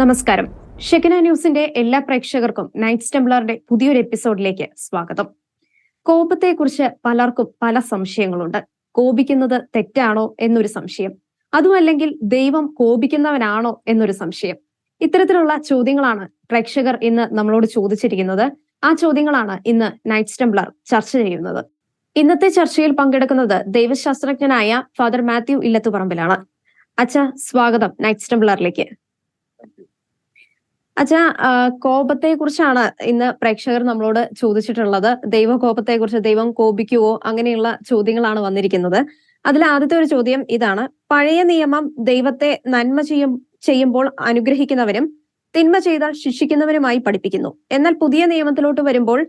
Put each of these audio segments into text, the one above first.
നമസ്കാരം. ഷെക്കിന ന്യൂസിന്റെ എല്ലാ പ്രേക്ഷകർക്കും നൈറ്റ് സ്റ്റംബ്ലറിന്റെ പുതിയൊരു എപ്പിസോഡിലേക്ക് സ്വാഗതം. കോപത്തെക്കുറിച്ച് പലർക്കും പല സംശയങ്ങളുണ്ട്. കോപിക്കുന്നത് തെറ്റാണോ എന്നൊരു സംശയം. അതുമല്ലെങ്കിൽ ദൈവം കോപിക്കുന്നവനാണോ എന്നൊരു സംശയം. ഇത്തരത്തിലുള്ള ചോദ്യങ്ങളാണ് പ്രേക്ഷകർ ഇന്ന് നമ്മളോട് ചോദിച്ചിരിക്കുന്നത്. ആ ചോദ്യങ്ങളാണ് ഇന്ന് നൈറ്റ് സ്റ്റംബ്ലർ ചർച്ച ചെയ്യുന്നത്. ഇന്നത്തെ ചർച്ചയിൽ പങ്കെടുക്കുന്നത് ദൈവശാസ്ത്രജ്ഞനായ ഫാദർ മാത്യു ഇല്ലത്തുപറമ്പിലാണ്. അച്ഛ സ്വാഗതം നൈറ്റ് സ്റ്റംബ്ലറിലേക്ക്. അച്ഛാ കോപത്തെ കുറിച്ചാണ് ഇന്ന് പ്രേക്ഷകർ നമ്മളോട് ചോദിച്ചിട്ടുള്ളത്. ദൈവ കോപത്തെ കുറിച്ച് ദൈവം കോപിക്കുവോ അങ്ങനെയുള്ള ചോദ്യങ്ങളാണ് വന്നിരിക്കുന്നത്. അതിൽ ആദ്യത്തെ ഒരു ചോദ്യം ഇതാണ്. പഴയ നിയമം ദൈവത്തെ നന്മ ചെയ്യും ചെയ്യുമ്പോൾ അനുഗ്രഹിക്കുന്നവരും തിന്മ ചെയ്താൽ ശിക്ഷിക്കുന്നവരുമായി പഠിപ്പിക്കുന്നു. എന്നാൽ പുതിയ നിയമത്തിലോട്ട് വരുമ്പോൾ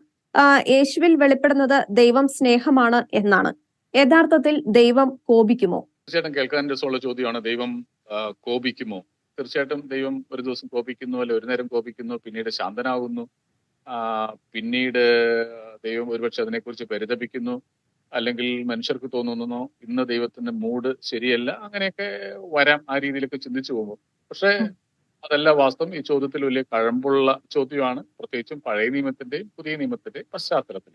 യേശുവിൽ വെളിപ്പെടുന്നത് ദൈവം സ്നേഹമാണ് എന്നാണ്. യഥാർത്ഥത്തിൽ ദൈവം കോപിക്കുമോ? തീർച്ചയായിട്ടും കേൾക്കാൻ രസമുള്ള ചോദ്യമാണ്. ദൈവം കോപിക്കുമോ? തീർച്ചയായിട്ടും ദൈവം ഒരു ദിവസം കോപിക്കുന്നു അല്ലെ ഒരു നേരം കോപിക്കുന്നു പിന്നീട് ശാന്തനാകുന്നു. പിന്നീട് ദൈവം ഒരുപക്ഷെ അതിനെക്കുറിച്ച് പരിതപിക്കുന്നു അല്ലെങ്കിൽ മനുഷ്യർക്ക് തോന്നുന്നു ഇന്ന് ദൈവത്തിന്റെ മൂഡ് ശരിയല്ല അങ്ങനെയൊക്കെ വരാം ആ രീതിയിലൊക്കെ ചിന്തിച്ചു പോകും. പക്ഷേ അതല്ല വാസ്തവം ഈ ചോദ്യത്തിൽ വലിയ കഴമ്പുള്ള ചോദ്യമാണ്. പ്രത്യേകിച്ചും പഴയ നിയമത്തിന്റെയും പുതിയ നിയമത്തിന്റെയും പശ്ചാത്തലത്തിൽ.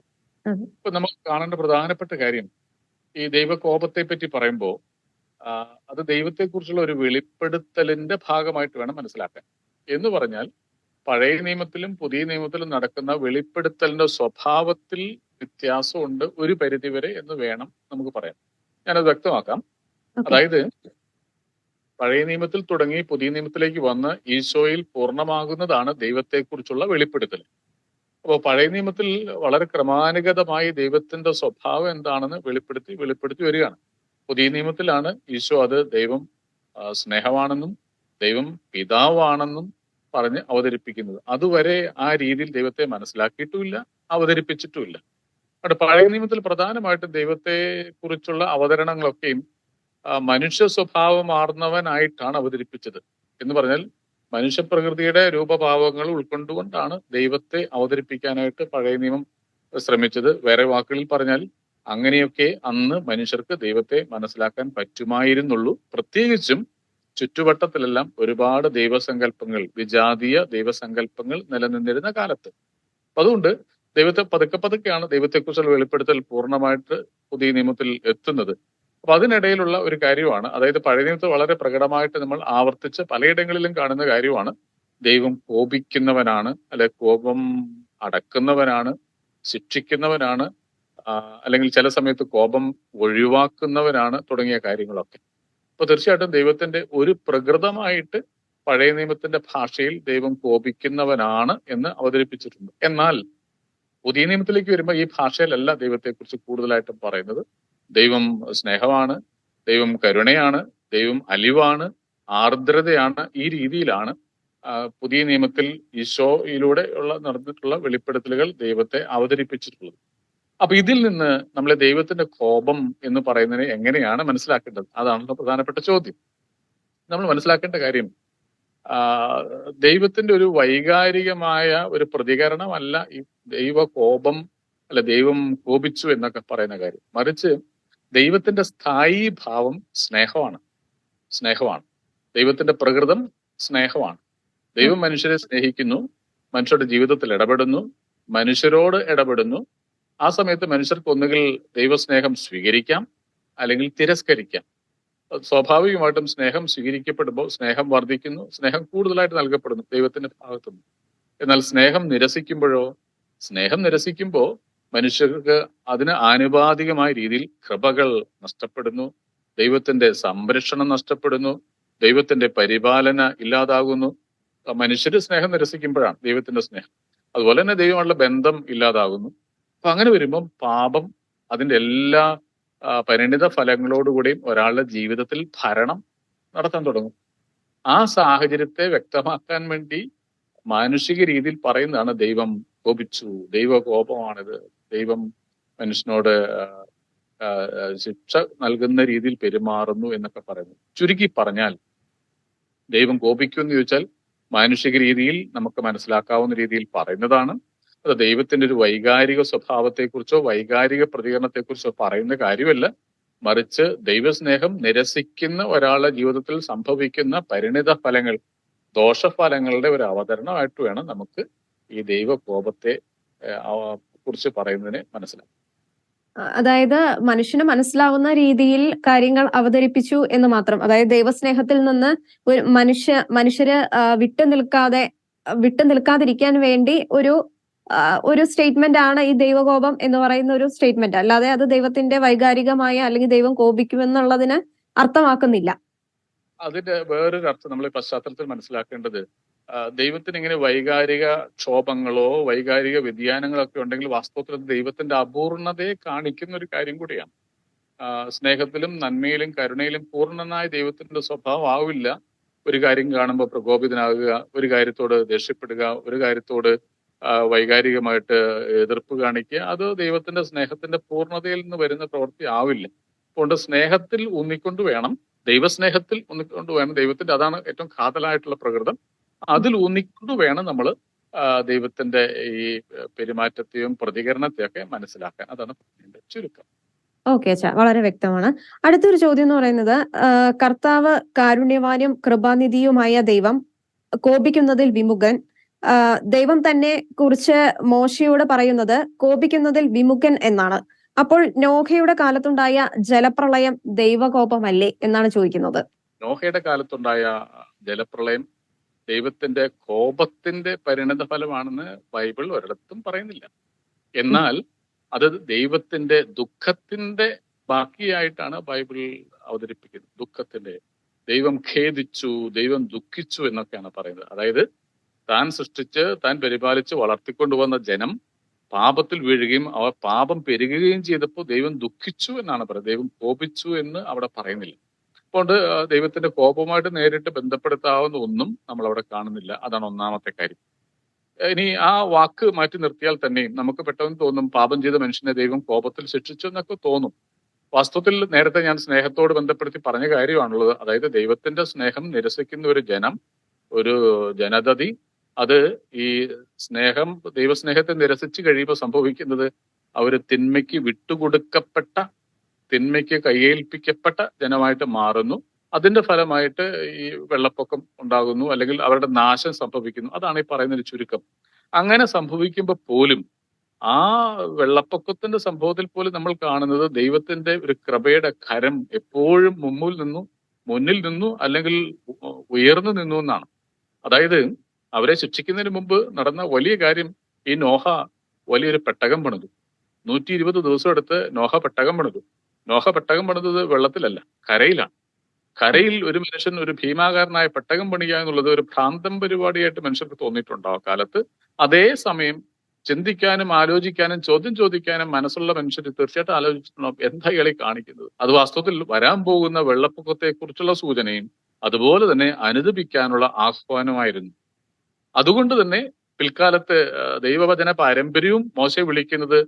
ഇപ്പൊ നമുക്ക് കാണേണ്ട പ്രധാനപ്പെട്ട കാര്യം ഈ ദൈവകോപത്തെ പറ്റി പറയുമ്പോൾ അത് ദൈവത്തെക്കുറിച്ചുള്ള ഒരു വെളിപ്പെടുത്തലിന്റെ ഭാഗമായിട്ട് വേണം മനസ്സിലാക്കാൻ. എന്ന് പറഞ്ഞാൽ പഴയ നിയമത്തിലും പുതിയ നിയമത്തിലും നടക്കുന്ന വെളിപ്പെടുത്തലിന്റെ സ്വഭാവത്തിൽ വ്യത്യാസമുണ്ട് ഒരു പരിധിവരെ എന്ന് വേണം നമുക്ക് പറയാം ഞാനത് വ്യക്തമാക്കാം. അതായത് പഴയ നിയമത്തിൽ തുടങ്ങി പുതിയ നിയമത്തിലേക്ക് വന്ന് ഈശോയിൽ പൂർണമാകുന്നതാണ് ദൈവത്തെക്കുറിച്ചുള്ള വെളിപ്പെടുത്തൽ. അപ്പോൾ പഴയ നിയമത്തിൽ വളരെ ക്രമാനുഗതമായി ദൈവത്തിന്റെ സ്വഭാവം എന്താണെന്ന് വെളിപ്പെടുത്തി വെളിപ്പെടുത്തി വരികയാണ്. പുതിയ നിയമത്തിലാണ് ഈശോ അത് ദൈവം സ്നേഹമാണെന്നും ദൈവം പിതാവാണെന്നും പറഞ്ഞ് അവതരിപ്പിക്കുന്നത്. അതുവരെ ആ രീതിയിൽ ദൈവത്തെ മനസ്സിലാക്കിയിട്ടുമില്ല അവതരിപ്പിച്ചിട്ടുമില്ല. അവിടെ പഴയ നിയമത്തിൽ പ്രധാനമായിട്ടും ദൈവത്തെ കുറിച്ചുള്ള അവതരണങ്ങളൊക്കെയും മനുഷ്യ സ്വഭാവമാർന്നവനായിട്ടാണ് അവതരിപ്പിച്ചത്. എന്ന് പറഞ്ഞാൽ മനുഷ്യപ്രകൃതിയുടെ രൂപഭാവങ്ങൾ ഉൾക്കൊണ്ടുകൊണ്ടാണ് ദൈവത്തെ അവതരിപ്പിക്കാനായിട്ട് പഴയ നിയമം ശ്രമിച്ചത്. വേറെ വാക്കുകളിൽ പറഞ്ഞാൽ അങ്ങനെയൊക്കെ അന്ന് മനുഷ്യർക്ക് ദൈവത്തെ മനസ്സിലാക്കാൻ പറ്റുമായിരുന്നുള്ളൂ. പ്രത്യേകിച്ചും ചുറ്റുവട്ടത്തിലെല്ലാം ഒരുപാട് ദൈവസങ്കല്പങ്ങൾ വിജാതീയ ദൈവസങ്കല്പങ്ങൾ നിലനിന്നിരുന്ന കാലത്ത്. അതുകൊണ്ട് ദൈവത്തെ പതുക്കെ പതുക്കെയാണ് ദൈവത്തെക്കുറിച്ചുള്ള വെളിപ്പെടുത്തൽ പൂർണമായിട്ട് പുതിയ നിയമത്തിൽ എത്തുന്നത്. അപ്പൊ അതിനിടയിലുള്ള ഒരു കാര്യമാണ് അതായത് പഴയ നിയമത്തെ വളരെ പ്രകടമായിട്ട് നമ്മൾ ആവർത്തിച്ച് പലയിടങ്ങളിലും കാണുന്ന കാര്യമാണ്. ദൈവം കോപിക്കുന്നവനാണ് അല്ലെ കോപം അടക്കുന്നവനാണ് ശിക്ഷിക്കുന്നവനാണ് അല്ലെങ്കിൽ ചില സമയത്ത് കോപം ഒഴിവാക്കുന്നവരാണ് തുടങ്ങിയ കാര്യങ്ങളൊക്കെ. അപ്പൊ തീർച്ചയായിട്ടും ദൈവത്തിന്റെ ഒരു പ്രകൃതമായിട്ട് പഴയ നിയമത്തിന്റെ ഭാഷയിൽ ദൈവം കോപിക്കുന്നവനാണ് എന്ന് അവതരിപ്പിച്ചിട്ടുണ്ട്. എന്നാൽ പുതിയ നിയമത്തിലേക്ക് വരുമ്പോൾ ഈ ഭാഷയിലല്ല ദൈവത്തെക്കുറിച്ച് കൂടുതലായിട്ടും പറയുന്നത്. ദൈവം സ്നേഹമാണ് ദൈവം കരുണയാണ് ദൈവം അലിവാണ് ആർദ്രതയാണ് ഈ രീതിയിലാണ് പുതിയ നിയമത്തിൽ ഈശോയിലൂടെ ഉള്ള നടന്നിട്ടുള്ള വെളിപ്പെടുത്തലുകൾ ദൈവത്തെ അവതരിപ്പിച്ചിട്ടുള്ളത്. അപ്പൊ ഇതിൽ നിന്ന് നമ്മളെ ദൈവത്തിന്റെ കോപം എന്ന് പറയുന്നതിനെ എങ്ങനെയാണ് മനസ്സിലാക്കേണ്ടത്? അതാണല്ലോ പ്രധാനപ്പെട്ട ചോദ്യം. നമ്മൾ മനസ്സിലാക്കേണ്ട കാര്യം ദൈവത്തിന്റെ ഒരു വൈകാരികമായ ഒരു പ്രതികരണമല്ല ഈ ദൈവ കോപം അല്ല ദൈവം കോപിച്ചു എന്നൊക്കെ പറയുന്ന കാര്യം. മറിച്ച് ദൈവത്തിന്റെ സ്ഥായി ഭാവം സ്നേഹമാണ്. സ്നേഹമാണ്. ദൈവത്തിന്റെ പ്രകൃതം സ്നേഹമാണ്. ദൈവം മനുഷ്യരെ സ്നേഹിക്കുന്നു മനുഷ്യരുടെ ജീവിതത്തിൽ ഇടപെടുന്നു മനുഷ്യരോട് ഇടപെടുന്നു ആ സമയത്ത് മനുഷ്യർക്ക് ഒന്നുകിൽ ദൈവസ്നേഹം സ്വീകരിക്കാം അല്ലെങ്കിൽ തിരസ്കരിക്കാം. സ്വാഭാവികമായിട്ടും സ്നേഹം സ്വീകരിക്കപ്പെടുമ്പോൾ സ്നേഹം വർദ്ധിക്കുന്നു സ്നേഹം കൂടുതലായിട്ട് നൽകപ്പെടുന്നു ദൈവത്തിന്റെ ഭാഗത്തുനിന്ന്. എന്നാൽ സ്നേഹം നിരസിക്കുമ്പോഴോ സ്നേഹം നിരസിക്കുമ്പോൾ മനുഷ്യർക്ക് അതിന് ആനുപാതികമായ രീതിയിൽ കൃപകൾ നഷ്ടപ്പെടുന്നു ദൈവത്തിന്റെ സംരക്ഷണം നഷ്ടപ്പെടുന്നു ദൈവത്തിന്റെ പരിപാലന ഇല്ലാതാകുന്നു. മനുഷ്യര് സ്നേഹം നിരസിക്കുമ്പോഴാണ് ദൈവത്തിന്റെ സ്നേഹം. അതുപോലെ തന്നെ ദൈവമുള്ള ബന്ധം ഇല്ലാതാകുന്നു. അപ്പൊ അങ്ങനെ വരുമ്പം പാപം അതിന്റെ എല്ലാ പരിണിത ഫലങ്ങളോടുകൂടിയും ഒരാളുടെ ജീവിതത്തിൽ ഭരണം നടത്താൻ തുടങ്ങും. ആ സാഹചര്യത്തെ വ്യക്തമാക്കാൻ വേണ്ടി മാനുഷിക രീതിയിൽ പറയുന്നതാണ് ദൈവം കോപിച്ചു. ദൈവ കോപമാണിത് ദൈവം മനുഷ്യനോട് ശിക്ഷ നൽകുന്ന രീതിയിൽ പെരുമാറുന്നു എന്നൊക്കെ പറയുന്നു. ചുരുക്കി പറഞ്ഞാൽ ദൈവം കോപിക്കും എന്ന് ചോദിച്ചാൽ മാനുഷിക രീതിയിൽ നമുക്ക് മനസ്സിലാക്കാവുന്ന രീതിയിൽ പറയുന്നതാണ്. അത് ദൈവത്തിന്റെ ഒരു വൈകാരിക സ്വഭാവത്തെക്കുറിച്ചോ വൈകാരിക പ്രതികരണത്തെക്കുറിച്ചോ പറയുന്ന കാര്യമല്ല. മറിച്ച് ദൈവസ്നേഹം നിരസിക്കുന്ന ഒരാളുടെ ജീവിതത്തിൽ സംഭവിക്കുന്ന പരിണിത ഫലങ്ങൾ ദോഷഫലങ്ങളുടെ ഒരു അവതരണമായിട്ട് വേണം നമുക്ക് ഈ ദൈവകോപത്തെ കുറിച്ച് പറയുന്നതിനെ മനസ്സിലാക്കാം അതായത് മനുഷ്യന് മനസ്സിലാവുന്ന രീതിയിൽ കാര്യങ്ങൾ അവതരിപ്പിച്ചു എന്ന് മാത്രം. അതായത് ദൈവസ്നേഹത്തിൽ നിന്ന് ഒരു മനുഷ്യ മനുഷ്യര് വിട്ടു നിൽക്കാതെ വിട്ടു നിൽക്കാതിരിക്കാൻ വേണ്ടി ഒരു ഒരു സ്റ്റേറ്റ്മെന്റ് ആണ് ഈ ദൈവകോപം എന്ന് പറയുന്ന ഒരു സ്റ്റേറ്റ്മെന്റ് അല്ലാതെ അത് ദൈവത്തിന്റെ വൈകാരികമായ അല്ലെങ്കിൽ ദൈവം കോപിക്കുമെന്നുള്ളതിന് അർത്ഥമാക്കുന്നില്ല. അതിന്റെ വേറൊരു അർത്ഥം നമ്മൾ പശ്ചാത്തലത്തിൽ മനസ്സിലാക്കേണ്ടത് ദൈവത്തിന് ഇങ്ങനെ വൈകാരിക ക്ഷോഭങ്ങളോ വൈകാരിക വ്യതിയാനങ്ങളോ ഒക്കെ ഉണ്ടെങ്കിൽ വാസ്തവത്തിൽ ദൈവത്തിന്റെ അപൂർണതയെ കാണിക്കുന്ന ഒരു കാര്യം കൂടിയാണ്. സ്നേഹത്തിലും നന്മയിലും കരുണയിലും പൂർണനായ ദൈവത്തിന്റെ സ്വഭാവം ആവില്ല. ഒരു കാര്യം കാണുമ്പോൾ പ്രകോപിതനാകുക ഒരു കാര്യത്തോട് ദേഷ്യപ്പെടുക ഒരു കാര്യത്തോട് വൈകാരികമായിട്ട് എതിർപ്പ് കാണിക്കുക അത് ദൈവത്തിന്റെ സ്നേഹത്തിന്റെ പൂർണതയിൽ നിന്ന് വരുന്ന പ്രവൃത്തി ആവില്ല. അതുകൊണ്ട് സ്നേഹത്തിൽ ഊന്നിക്കൊണ്ട് വേണം ദൈവസ്നേഹത്തിൽ ഊന്നിക്കൊണ്ട് വേണം. ദൈവത്തിന്റെ അതാണ് ഏറ്റവും കാതലായിട്ടുള്ള പ്രകൃതം. അതിൽ ഊന്നിക്കൊണ്ട് വേണം നമ്മൾ ദൈവത്തിന്റെ ഈ പെരുമാറ്റത്തെയും പ്രതികരണത്തെയൊക്കെ മനസ്സിലാക്കാൻ. അതാണ് പറഞ്ഞതിന്റെ ചുരുക്കം. ഓക്കെ അച്ഛാ വളരെ വ്യക്തമാണ്. അടുത്തൊരു ചോദ്യം എന്ന് പറയുന്നത് കർത്താവ് കാരുണ്യവാനും കൃപാനിധിയുമായ ദൈവം കോപിക്കുന്നതിൽ വിമുഖൻ ദൈവം തന്നെ കുറിച്ച് മോശയോട് പറയുന്നത് കോപിക്കുന്നതിൽ വിമുഖൻ എന്നാണ്. അപ്പോൾ നോഹയുടെ കാലത്തുണ്ടായ ജലപ്രളയം ദൈവകോപമല്ലേ എന്നാണ് ചോദിക്കുന്നത്. നോഹയുടെ കാലത്തുണ്ടായ ജലപ്രളയം ദൈവത്തിന്റെ കോപത്തിന്റെ പരിണത ഫലമാണെന്ന് ബൈബിൾ ഒരിടത്തും പറയുന്നില്ല. എന്നാൽ അത് ദൈവത്തിന്റെ ദുഃഖത്തിന്റെ ബാക്കിയായിട്ടാണ് ബൈബിൾ അവതരിപ്പിക്കുന്നത്. ദുഃഖത്തിന്റെ ദൈവം ഖേദിച്ചു ദൈവം ദുഃഖിച്ചു എന്നൊക്കെയാണ് പറയുന്നത്. അതായത് താൻ സൃഷ്ടിച്ച് താൻ പരിപാലിച്ച് വളർത്തിക്കൊണ്ടുവന്ന ജനം പാപത്തിൽ വീഴുകയും അവ പാപം പെരുകുകയും ചെയ്തപ്പോൾ ദൈവം ദുഃഖിച്ചു എന്നാണ് പറയുന്നത്. ദൈവം കോപിച്ചു എന്ന് അവിടെ പറയുന്നില്ല. അതുകൊണ്ട് ദൈവത്തിന്റെ കോപമായിട്ട് നേരിട്ട് ബന്ധപ്പെടുത്താവുന്ന ഒന്നും നമ്മൾ അവിടെ കാണുന്നില്ല. അതാണ് ഒന്നാമത്തെ കാര്യം. ഇനി ആ വാക്ക് മാറ്റി നിർത്തിയാൽ തന്നെയും നമുക്ക് പെട്ടെന്ന് തോന്നും പാപം ചെയ്ത മനുഷ്യനെ ദൈവം കോപത്തിൽ ശിക്ഷിച്ചു എന്നൊക്കെ തോന്നും. വാസ്തവത്തിൽ നേരത്തെ ഞാൻ സ്നേഹത്തോട് ബന്ധപ്പെടുത്തി പറഞ്ഞ കാര്യമാണുള്ളത്. അതായത് ദൈവത്തിന്റെ സ്നേഹം നിരസിക്കുന്ന ഒരു ജനം ഒരു ജനതതി അത് ഈ സ്നേഹം ദൈവസ്നേഹത്തെ നിരസിച്ച് കഴിയുമ്പോൾ സംഭവിക്കുന്നത് അവർ തിന്മയ്ക്ക് വിട്ടുകൊടുക്കപ്പെട്ട തിന്മയ്ക്ക് കയ്യേൽപ്പിക്കപ്പെട്ട ജനമായിട്ട് മാറുന്നു. അതിന്റെ ഫലമായിട്ട് ഈ വെള്ളപ്പൊക്കം ഉണ്ടാകുന്നു അല്ലെങ്കിൽ അവരുടെ നാശം സംഭവിക്കുന്നു. അതാണ് ഈ പറയുന്നൊരു ചുരുക്കം. അങ്ങനെ സംഭവിക്കുമ്പോൾ പോലും ആ വെള്ളപ്പൊക്കത്തിന്റെ സംഭവത്തിൽ പോലും നമ്മൾ കാണുന്നത് ദൈവത്തിന്റെ ഒരു കൃപയുടെ കരം എപ്പോഴും മുമ്പിൽ നിന്നു മുന്നിൽ നിന്നു അല്ലെങ്കിൽ ഉയർന്നു നിന്നു എന്നാണ്. അതായത് അവരെ ശിക്ഷിക്കുന്നതിന് മുമ്പ് നടന്ന വലിയ കാര്യം ഈ നോഹ വലിയൊരു പെട്ടകം പണിതു. നൂറ്റി ഇരുപത് ദിവസം എടുത്ത് നോഹ പെട്ടകം പണിതു. നോഹ പെട്ടകം പണിതത് വെള്ളത്തിലല്ല കരയിലാണ്. കരയിൽ ഒരു മനുഷ്യൻ ഒരു ഭീമാകാരനായ പെട്ടകം പണിയുക എന്നുള്ളത് ഒരു ഭ്രാന്തം പരിപാടിയായിട്ട് മനുഷ്യർക്ക് തോന്നിയിട്ടുണ്ടോ ആ കാലത്ത്? അതേസമയം ചിന്തിക്കാനും ആലോചിക്കാനും ചോദ്യം ചോദിക്കാനും മനസ്സുള്ള മനുഷ്യർ തീർച്ചയായിട്ടും ആലോചിച്ചിട്ടുണ്ടോ? എന്താ ഇയാളെ കാണിക്കുന്നത്? അത് വാസ്തവത്തിൽ വരാൻ പോകുന്ന വെള്ളപ്പൊക്കത്തെ കുറിച്ചുള്ള സൂചനയും അതുപോലെ തന്നെ അനുദപിക്കാനുള്ള ആഹ്വാനമായിരുന്നു അതുകൊണ്ട് തന്നെ പിൽക്കാലത്ത് ദൈവവചന പാരമ്പര്യവും മോശ വിളിക്കുന്നത്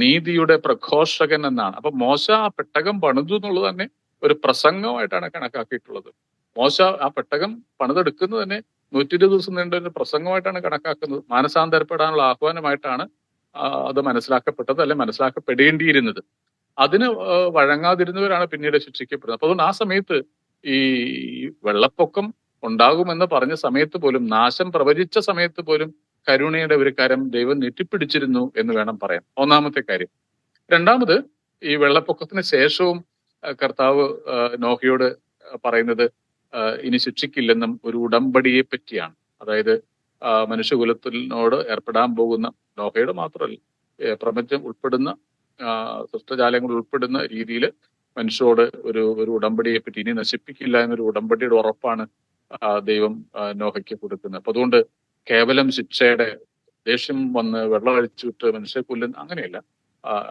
നീതിയുടെ പ്രഘോഷകൻ എന്നാണ്. അപ്പൊ മോശ ആ പെട്ടകം പണിതു എന്നുള്ളത് തന്നെ ഒരു പ്രസംഗമായിട്ടാണ് കണക്കാക്കിയിട്ടുള്ളത്. മോശ ആ പെട്ടകം പണിതെടുക്കുന്നത് തന്നെ നൂറ്റി ഇരുപത് ദിവസം നീണ്ട ഒരു പ്രസംഗമായിട്ടാണ് കണക്കാക്കുന്നത്. മാനസാന്തരപ്പെടാനുള്ള ആഹ്വാനമായിട്ടാണ് അത് മനസ്സിലാക്കപ്പെട്ടത് അല്ലെ മനസ്സിലാക്കപ്പെടേണ്ടിയിരുന്നത്. അതിന് വഴങ്ങാതിരുന്നവരാണ് പിന്നീട് ശിക്ഷിക്കപ്പെടുന്നത്. അപ്പൊ അതുകൊണ്ട് ആ സമയത്ത് ഈ വെള്ളപ്പൊക്കം ഉണ്ടാകുമെന്ന് പറഞ്ഞ സമയത്ത് പോലും നാശം പ്രവചിച്ച സമയത്ത് പോലും കരുണയുടെ ഒരു കരം ദൈവം നെറ്റിപ്പിടിച്ചിരുന്നു എന്ന് വേണം പറയാൻ. ഒന്നാമത്തെ കാര്യം. രണ്ടാമത് ഈ വെള്ളപ്പൊക്കത്തിന് ശേഷവും കർത്താവ് നോഹയോട് പറയുന്നത് ഇനി ശിക്ഷിക്കില്ലെന്നും ഒരു ഉടമ്പടിയെ പറ്റിയാണ്. അതായത് മനുഷ്യകുലത്തിനോട് ഏർപ്പെടാൻ പോകുന്ന നോഹയുടെ മാത്രമല്ല പ്രപഞ്ചം ഉൾപ്പെടുന്ന സൃഷ്ടജാലങ്ങൾ ഉൾപ്പെടുന്ന രീതിയിൽ മനുഷ്യരോട് ഒരു ഒരു ഉടമ്പടിയെ പറ്റി ഇനി നശിപ്പിക്കില്ല എന്നൊരു ഉടമ്പടിയുടെ ഉറപ്പാണ് ദൈവം നോഹയ്ക്ക് കൊടുക്കുന്നത്. അപ്പൊ അതുകൊണ്ട് കേവലം ശിക്ഷയുടെ ദേഷ്യം വന്ന് വെള്ളമഴിച്ചിട്ട് മനുഷ്യ കൊല്ലുന്ന അങ്ങനെയല്ല.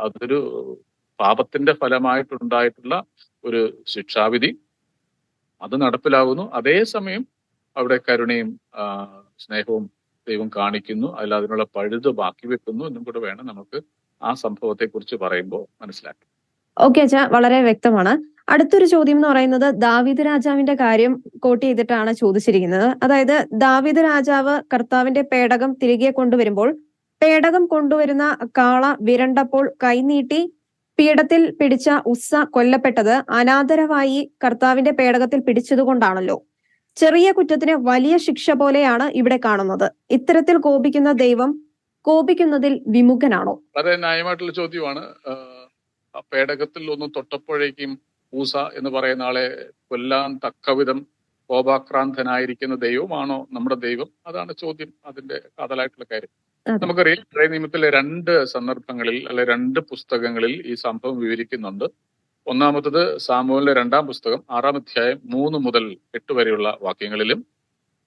അതൊരു പാപത്തിന്റെ ഫലമായിട്ടുണ്ടായിട്ടുള്ള ഒരു ശിക്ഷാവിധി. അത് നടപ്പിലാകുന്നു അതേസമയം അവിടെ കരുണയും സ്നേഹവും ദൈവം കാണിക്കുന്നു. അതിൽ അതിനുള്ള പഴുത് ബാക്കി വെക്കുന്നു എന്നും കൂടെ വേണം നമുക്ക് ആ സംഭവത്തെ കുറിച്ച് പറയുമ്പോൾ മനസ്സിലാക്കാം ഓക്കെ അച്ഛാ വളരെ വ്യക്തമാണ്. അടുത്തൊരു ചോദ്യം എന്ന് പറയുന്നത് ദാവീദ് രാജാവിന്റെ കാര്യം കോട്ട് ചെയ്തിട്ടാണ് ചോദിച്ചിരിക്കുന്നത്. അതായത് ദാവീദ് രാജാവ് കർത്താവിന്റെ പേടകം തിരികെ കൊണ്ടുവരുമ്പോൾ പേടകം കൊണ്ടുവരുന്ന കാള വിരണ്ടപ്പോൾ കൈനീട്ടി പീഠത്തിൽ പിടിച്ച ഉസ്സ കൊല്ലപ്പെട്ടത് അനാദരവായി കർത്താവിന്റെ പേടകത്തിൽ പിടിച്ചതുകൊണ്ടാണല്ലോ. ചെറിയ കുറ്റത്തിന് വലിയ ശിക്ഷ പോലെയാണ് ഇവിടെ കാണുന്നത്. ഇത്തരത്തിൽ കോപിക്കുന്ന ദൈവം കോപിക്കുന്നതിൽ വിമുഖനാണോ? വളരെ ന്യായമായിട്ടുള്ള ചോദ്യമാണ്. പേടകത്തിൽ ഒന്ന് തൊട്ടപ്പോഴേക്കും ഊസ എന്ന് പറയുന്ന ആളെ കൊല്ലാൻ തക്കവിധം കോപാക്രാന്തനായിരിക്കുന്ന ദൈവമാണോ നമ്മുടെ ദൈവം? അതാണ് ചോദ്യം അതിന്റെ കാതലായിട്ടുള്ള കാര്യം. നമുക്കറിയാം പഴയ നിയമത്തിലെ രണ്ട് സന്ദർഭങ്ങളിൽ അല്ലെ രണ്ട് പുസ്തകങ്ങളിൽ ഈ സംഭവം വിവരിക്കുന്നുണ്ട്. ഒന്നാമത്തത് സാമൂഹിലെ രണ്ടാം പുസ്തകം ആറാം അധ്യായം മൂന്ന് മുതൽ എട്ട് വരെയുള്ള വാക്യങ്ങളിലും.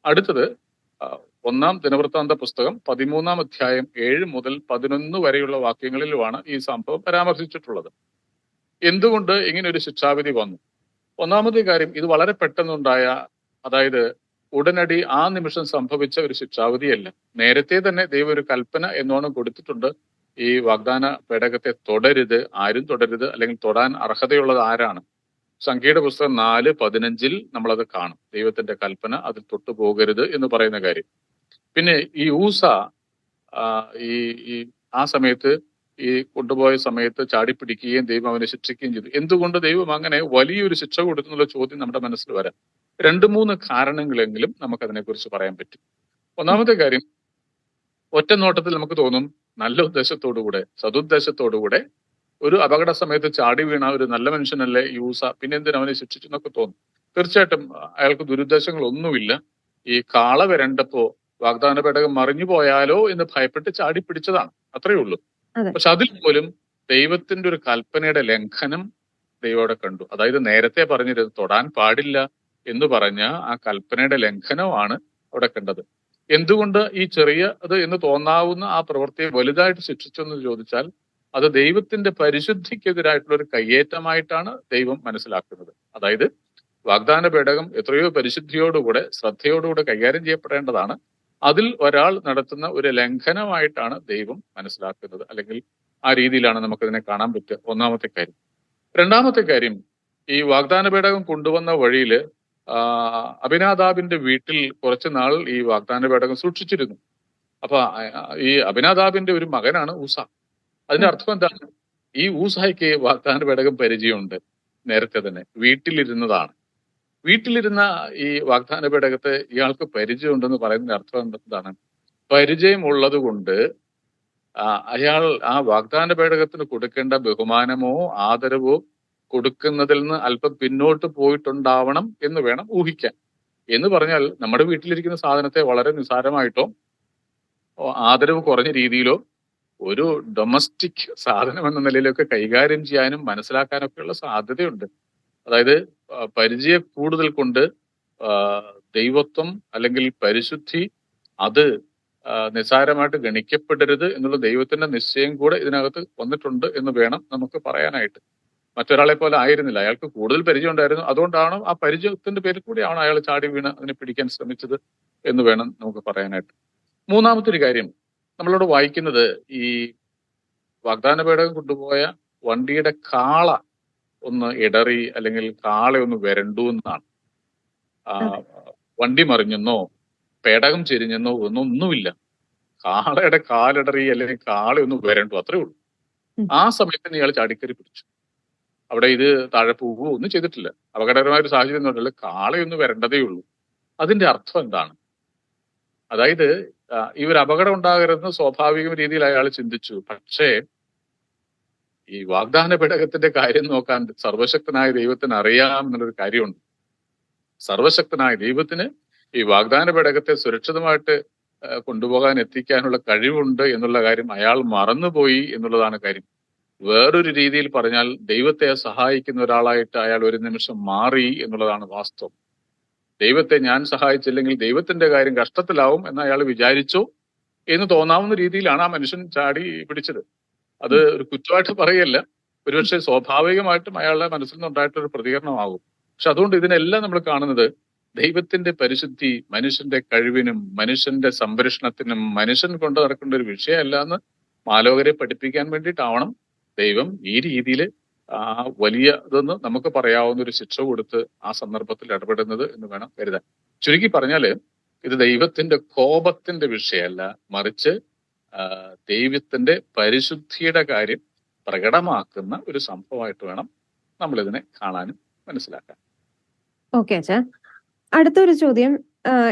അടുത്തത് ഒന്നാം ദിനവൃത്താന്ത പുസ്തകം പതിമൂന്നാം അധ്യായം ഏഴ് മുതൽ പതിനൊന്ന് വരെയുള്ള വാക്യങ്ങളിലുമാണ് ഈ സംഭവം പരാമർശിച്ചിട്ടുള്ളത്. എന്തുകൊണ്ട് ഇങ്ങനെ ഒരു ശിക്ഷാവിധി വന്നു? ഒന്നാമത്തെ കാര്യം ഇത് വളരെ പെട്ടെന്നുണ്ടായ അതായത് ഉടനടി ആ നിമിഷം സംഭവിച്ച ഒരു ശിക്ഷാവിധിയല്ല. നേരത്തെ തന്നെ ദൈവം ഒരു കൽപ്പന എന്നോണം കൊടുത്തിട്ടുണ്ട്. ഈ വാഗ്ദാന പേടകത്തെ തുടരുത് ആരും തുടരുത് അല്ലെങ്കിൽ തൊടാൻ അർഹതയുള്ളത് ആരാണ്? സംഖ്യയുടെ പുസ്തകം നാല് പതിനഞ്ചിൽ നമ്മളത് കാണും. ദൈവത്തിന്റെ കൽപ്പന അതിൽ തൊട്ടു പോകരുത് എന്ന് പറയുന്ന കാര്യം. പിന്നെ ഈ ഊസ ഈ ആ സമയത്ത് ഈ കൊണ്ടുപോയ സമയത്ത് ചാടിപ്പിടിക്കുകയും ദൈവം അവനെ ശിക്ഷിക്കുകയും ചെയ്തു. എന്തുകൊണ്ട് ദൈവം അങ്ങനെ വലിയൊരു ശിക്ഷ കൊടുക്കുന്നുള്ള ചോദ്യം നമ്മുടെ മനസ്സിൽ വരാം? രണ്ട് മൂന്ന് കാരണങ്ങളെങ്കിലും നമുക്ക് അതിനെക്കുറിച്ച് പറയാൻ പറ്റും. ഒന്നാമത്തെ കാര്യം ഒറ്റ നോട്ടത്തിൽ നമുക്ക് തോന്നും നല്ല ഉദ്ദേശത്തോടുകൂടെ സതുദ്ദേശത്തോടുകൂടെ ഒരു അപകട സമയത്ത് ചാടി വീണ ഒരു നല്ല മനുഷ്യനല്ലേ യൂസ പിന്നെ എന്തിനു അവനെ ശിക്ഷിച്ചു എന്നൊക്കെ തോന്നും. തീർച്ചയായിട്ടും അയാൾക്ക് ദുരുദ്ദേശങ്ങളൊന്നുമില്ല. ഈ കാള വരണ്ടപ്പോ വാഗ്ദാന പേടകം മറിഞ്ഞു പോയാലോ എന്ന് ഭയപ്പെട്ട് ചാടി പിടിച്ചതാണ്. അത്രയേ ഉള്ളൂ. പക്ഷെ അതിൽ പോലും ദൈവത്തിന്റെ ഒരു കൽപ്പനയുടെ ലംഘനം ദൈവോടെ കണ്ടു. അതായത് നേരത്തെ പറഞ്ഞിരുന്നത് തൊടാൻ പാടില്ല എന്ന് പറഞ്ഞ ആ കൽപ്പനയുടെ ലംഘനമാണ് അവിടെ കണ്ടത്. എന്തുകൊണ്ട് ഈ ചെറിയ അത് എന്ന് തോന്നാവുന്ന ആ പ്രവൃത്തിയെ വലുതായിട്ട് ശിക്ഷിച്ചു എന്ന് ചോദിച്ചാൽ അത് ദൈവത്തിന്റെ പരിശുദ്ധിക്കെതിരായിട്ടുള്ള ഒരു കയ്യേറ്റമായിട്ടാണ് ദൈവം മനസ്സിലാക്കുന്നത്. അതായത് വാഗ്ദാന പേടകം എത്രയോ പരിശുദ്ധിയോടുകൂടെ ശ്രദ്ധയോടുകൂടെ കൈകാര്യം ചെയ്യപ്പെടേണ്ടതാണ്. അതിൽ ഒരാൾ നടത്തുന്ന ഒരു ലംഘനമായിട്ടാണ് ദൈവം മനസ്സിലാക്കുന്നത്. അല്ലെങ്കിൽ ആ രീതിയിലാണ് നമുക്കതിനെ കാണാൻ പറ്റുക. ഒന്നാമത്തെ കാര്യം. രണ്ടാമത്തെ കാര്യം ഈ വാഗ്ദാന പേടകം കൊണ്ടുവന്ന വഴിയിൽ അഭിനാദാബിന്റെ വീട്ടിൽ കുറച്ചു നാൾ ഈ വാഗ്ദാന പേടകം സൂക്ഷിച്ചിരുന്നു. അപ്പൊ ഈ അഭിനാദാബിന്റെ ഒരു മകനാണ് ഊസ. അതിന്റെ അർത്ഥം എന്താണ് ഈ ഊസായിക്ക് വാഗ്ദാന പേടകം പരിചയമുണ്ട് നേരത്തെ തന്നെ. വീട്ടിലിരുന്നതാണ്. വീട്ടിലിരുന്ന ഈ വാഗ്ദാന പേടകത്തെ ഇയാൾക്ക് പരിചയമുണ്ടെന്ന് പറയുന്നതിന്റെ അർത്ഥം എന്താണ്? പരിചയമുള്ളത് കൊണ്ട് അയാൾ ആ വാഗ്ദാന പേടകത്തിന് കൊടുക്കേണ്ട ബഹുമാനമോ ആദരവോ കൊടുക്കുന്നതിൽ നിന്ന് അല്പം പിന്നോട്ട് പോയിട്ടുണ്ടാവണം എന്ന് വേണം ഊഹിക്കാൻ. എന്ന് പറഞ്ഞാൽ നമ്മുടെ വീട്ടിലിരിക്കുന്ന സാധനത്തെ വളരെ നിസ്സാരമായിട്ടോ ആദരവ് കുറഞ്ഞ രീതിയിലോ ഒരു ഡൊമസ്റ്റിക് സാധനം എന്ന നിലയിലൊക്കെ കൈകാര്യം ചെയ്യാനും മനസ്സിലാക്കാനൊക്കെയുള്ള സാധ്യതയുണ്ട്. അതായത് പരിചയ കൂടുതൽ കൊണ്ട് ദൈവത്വം അല്ലെങ്കിൽ പരിശുദ്ധി അത് നിസാരമായിട്ട് ഗണിക്കപ്പെടരുത് എന്നുള്ള ദൈവത്തിന്റെ നിശ്ചയം കൂടെ ഇതിനകത്ത് വന്നിട്ടുണ്ട് എന്ന് വേണം നമുക്ക് പറയാനായിട്ട്. മറ്റൊരാളെ പോലെ ആയിരുന്നില്ല. അയാൾക്ക് കൂടുതൽ പരിചയം ഉണ്ടായിരുന്നു. അതുകൊണ്ടാണ് ആ പരിചയത്തിന്റെ പേരിൽ കൂടിയാണ് അയാൾ ചാടി വീണ് അതിനെ പിടിക്കാൻ ശ്രമിച്ചത് എന്ന് വേണം നമുക്ക് പറയാനായിട്ട്. മൂന്നാമത്തെ ഒരു കാര്യം നമ്മളോട് വായിക്കുന്നത് ഈ വാഗ്ദാന പേടകം കൊണ്ടുപോയ വണ്ടിയുടെ കാള ഒന്ന് ഇടറി അല്ലെങ്കിൽ കാള ഒന്ന് വരണ്ടു എന്നാണ്. വണ്ടി മറിഞ്ഞെന്നോ പേടകം ചെരിഞ്ഞെന്നോ ഒന്നും ഒന്നുമില്ല കാളയുടെ കാലിടറി അല്ലെങ്കിൽ കാളയൊന്ന് വരണ്ടു അത്രേ ഉള്ളൂ. ആ സമയത്ത് ഇയാൾ ചാടിക്കറി പിടിച്ചു. അവിടെ ഇത് താഴെ പോവുകയോ ഒന്നും ചെയ്തിട്ടില്ല. അപകടകരമായ ഒരു സാഹചര്യം എന്ന് പറഞ്ഞാൽ കാളയൊന്ന് വരണ്ടതേ ഉള്ളൂ. അതിന്റെ അർത്ഥം എന്താണ്? അതായത് ഈ ഒരു അപകടം ഉണ്ടാകരുതെന്ന് സ്വാഭാവിക രീതിയിൽ അയാൾ ചിന്തിച്ചു. പക്ഷേ ഈ വാഗ്ദാന പേടകത്തിന്റെ കാര്യം നോക്കാൻ സർവശക്തനായ ദൈവത്തിന് അറിയാം എന്നുള്ളൊരു കാര്യമുണ്ട്. സർവശക്തനായ ദൈവത്തിന് ഈ വാഗ്ദാന പേടകത്തെ സുരക്ഷിതമായിട്ട് കൊണ്ടുപോകാൻ എത്തിക്കാനുള്ള കഴിവുണ്ട് എന്നുള്ള കാര്യം അയാൾ മറന്നുപോയി എന്നുള്ളതാണ് കാര്യം. വേറൊരു രീതിയിൽ പറഞ്ഞാൽ ദൈവത്തെ സഹായിക്കുന്ന ഒരാളായിട്ട് അയാൾ ഒരു നിമിഷം മാറി എന്നുള്ളതാണ് വാസ്തവം. ദൈവത്തെ ഞാൻ സഹായിച്ചില്ലെങ്കിൽ ദൈവത്തിന്റെ കാര്യം കഷ്ടത്തിലാവും എന്ന് അയാൾ വിചാരിച്ചു എന്ന് തോന്നാവുന്ന രീതിയിലാണ് ആ മനുഷ്യൻ ചാടി പിടിച്ചത്. അത് ഒരു കുറ്റമായിട്ട് പറയല്ല. ഒരുപക്ഷെ സ്വാഭാവികമായിട്ടും അയാളുടെ മനസ്സിൽ നിന്നുണ്ടായിട്ടൊരു പ്രതികരണമാകും. പക്ഷെ അതുകൊണ്ട് ഇതിനെല്ലാം നമ്മൾ കാണുന്നത് ദൈവത്തിന്റെ പരിശുദ്ധി മനുഷ്യന്റെ കഴിവിനും മനുഷ്യന്റെ സംരക്ഷണത്തിനും മനുഷ്യൻ കൊണ്ട് നടക്കേണ്ട ഒരു വിഷയമല്ല എന്ന് മാലോകരെ പഠിപ്പിക്കാൻ വേണ്ടിയിട്ടാവണം ദൈവം ഈ രീതിയിൽ ആ വലിയ ഇതെന്ന് നമുക്ക് പറയാവുന്ന ഒരു ശിക്ഷ കൊടുത്ത് ആ സന്ദർഭത്തിൽ ഇടപെടുന്നത് എന്ന് വേണം കരുതാൻ. ചുരുക്കി പറഞ്ഞാൽ ഇത് ദൈവത്തിന്റെ കോപത്തിന്റെ വിഷയമല്ല. മറിച്ച് ദൈവത്തിന്റെ പരിശുദ്ധിയുടെ കാര്യം പ്രകടമാക്കുന്ന ഒരു സംഭവമായിട്ട് വേണം നമ്മൾ ഇതിനെ കാണാനും മനസ്സിലാക്കാൻ. ഓക്കെ അച്ഛാ. അടുത്തൊരു ചോദ്യം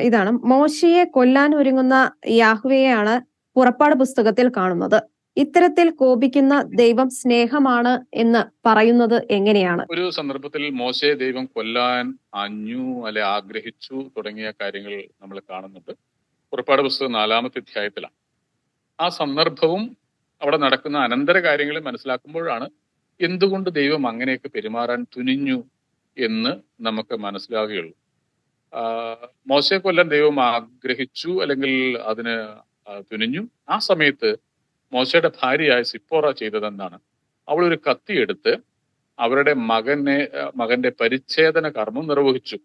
ഇതാണ്. മോശയെ കൊല്ലാൻ ഒരുങ്ങുന്ന യാഹ്വയെയാണ് പുറപ്പാട് പുസ്തകത്തിൽ കാണുന്നത്. ഇത്തരത്തിൽ കോപിക്കുന്ന ദൈവം സ്നേഹമാണ് എന്ന് പറയുന്നത് എങ്ങനെയാണ്? ഒരു സന്ദർഭത്തിൽ മോശയെ ദൈവം കൊല്ലാൻ അഞ്ഞു അല്ലെ ആഗ്രഹിച്ചു തുടങ്ങിയ കാര്യങ്ങൾ നമ്മൾ കാണുന്നുണ്ട്. പുറപ്പാട് പുസ്തകം നാലാമത്തെ അധ്യായത്തിലാണ്. ആ സന്ദർഭവും അവിടെ നടക്കുന്ന അനന്തര കാര്യങ്ങൾ മനസ്സിലാക്കുമ്പോഴാണ് എന്തുകൊണ്ട് ദൈവം അങ്ങനെയൊക്കെ പെരുമാറാൻ തുനിഞ്ഞു എന്ന് നമുക്ക് മനസ്സിലാവുകയുള്ളൂ. മോശയെ കൊല്ലാൻ ദൈവം ആഗ്രഹിച്ചു അല്ലെങ്കിൽ അതിന് തുനിഞ്ഞു. ആ സമയത്ത് മോശയുടെ ഭാര്യയായ സിപ്പോറ ചെയ്തതെന്നാണ്. അവൾ ഒരു കത്തിയെടുത്ത് അവരുടെ മകനെ മകന്റെ പരിച്ഛേദന കർമ്മം നിർവഹിച്ചു.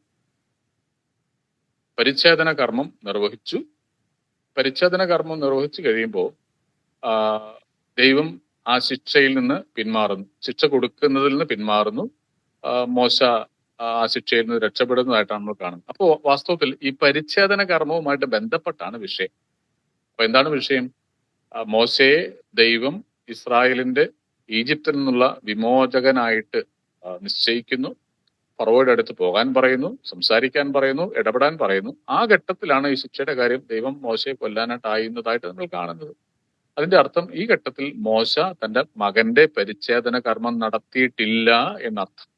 പരിച്ഛേദന കർമ്മം നിർവഹിച്ചു. പരിച്ഛേദന കർമ്മം നിർവഹിച്ചു കഴിയുമ്പോൾ ദൈവം ആ ശിക്ഷയിൽ നിന്ന് പിന്മാറുന്നു. ശിക്ഷ കൊടുക്കുന്നതിൽ നിന്ന് പിന്മാറുന്നു. മോശ ആ ശിക്ഷയിൽ നിന്ന് രക്ഷപ്പെടുന്നതായിട്ടാണ് നമ്മൾ കാണുന്നത്. അപ്പോൾ വാസ്തവത്തിൽ ഈ പരിച്ഛേദന കർമ്മവുമായിട്ട് ബന്ധപ്പെട്ടാണ് വിഷയം. അപ്പൊ എന്താണ് വിഷയം? മോശയെ ദൈവം ഇസ്രായേലിന്റെ ഈജിപ്തിൽ നിന്നുള്ള വിമോചകനായിട്ട് നിശ്ചയിക്കുന്നു. ഫറവോയുടെ അടുത്ത് പോകാൻ പറയുന്നു സംസാരിക്കാൻ പറയുന്നു ഇടപെടാൻ പറയുന്നു. ആ ഘട്ടത്തിലാണ് ഈ ശിക്ഷയുടെ കാര്യം ദൈവം മോശയെ കൊല്ലാനായിട്ടായിരുന്നതായിട്ട് നമ്മൾ കാണുന്നത്. അതിന്റെ അർത്ഥം ഈ ഘട്ടത്തിൽ മോശ തന്റെ മകന്റെ പരിച്ഛേദന കർമ്മം നടത്തിയിട്ടില്ല എന്നർത്ഥം.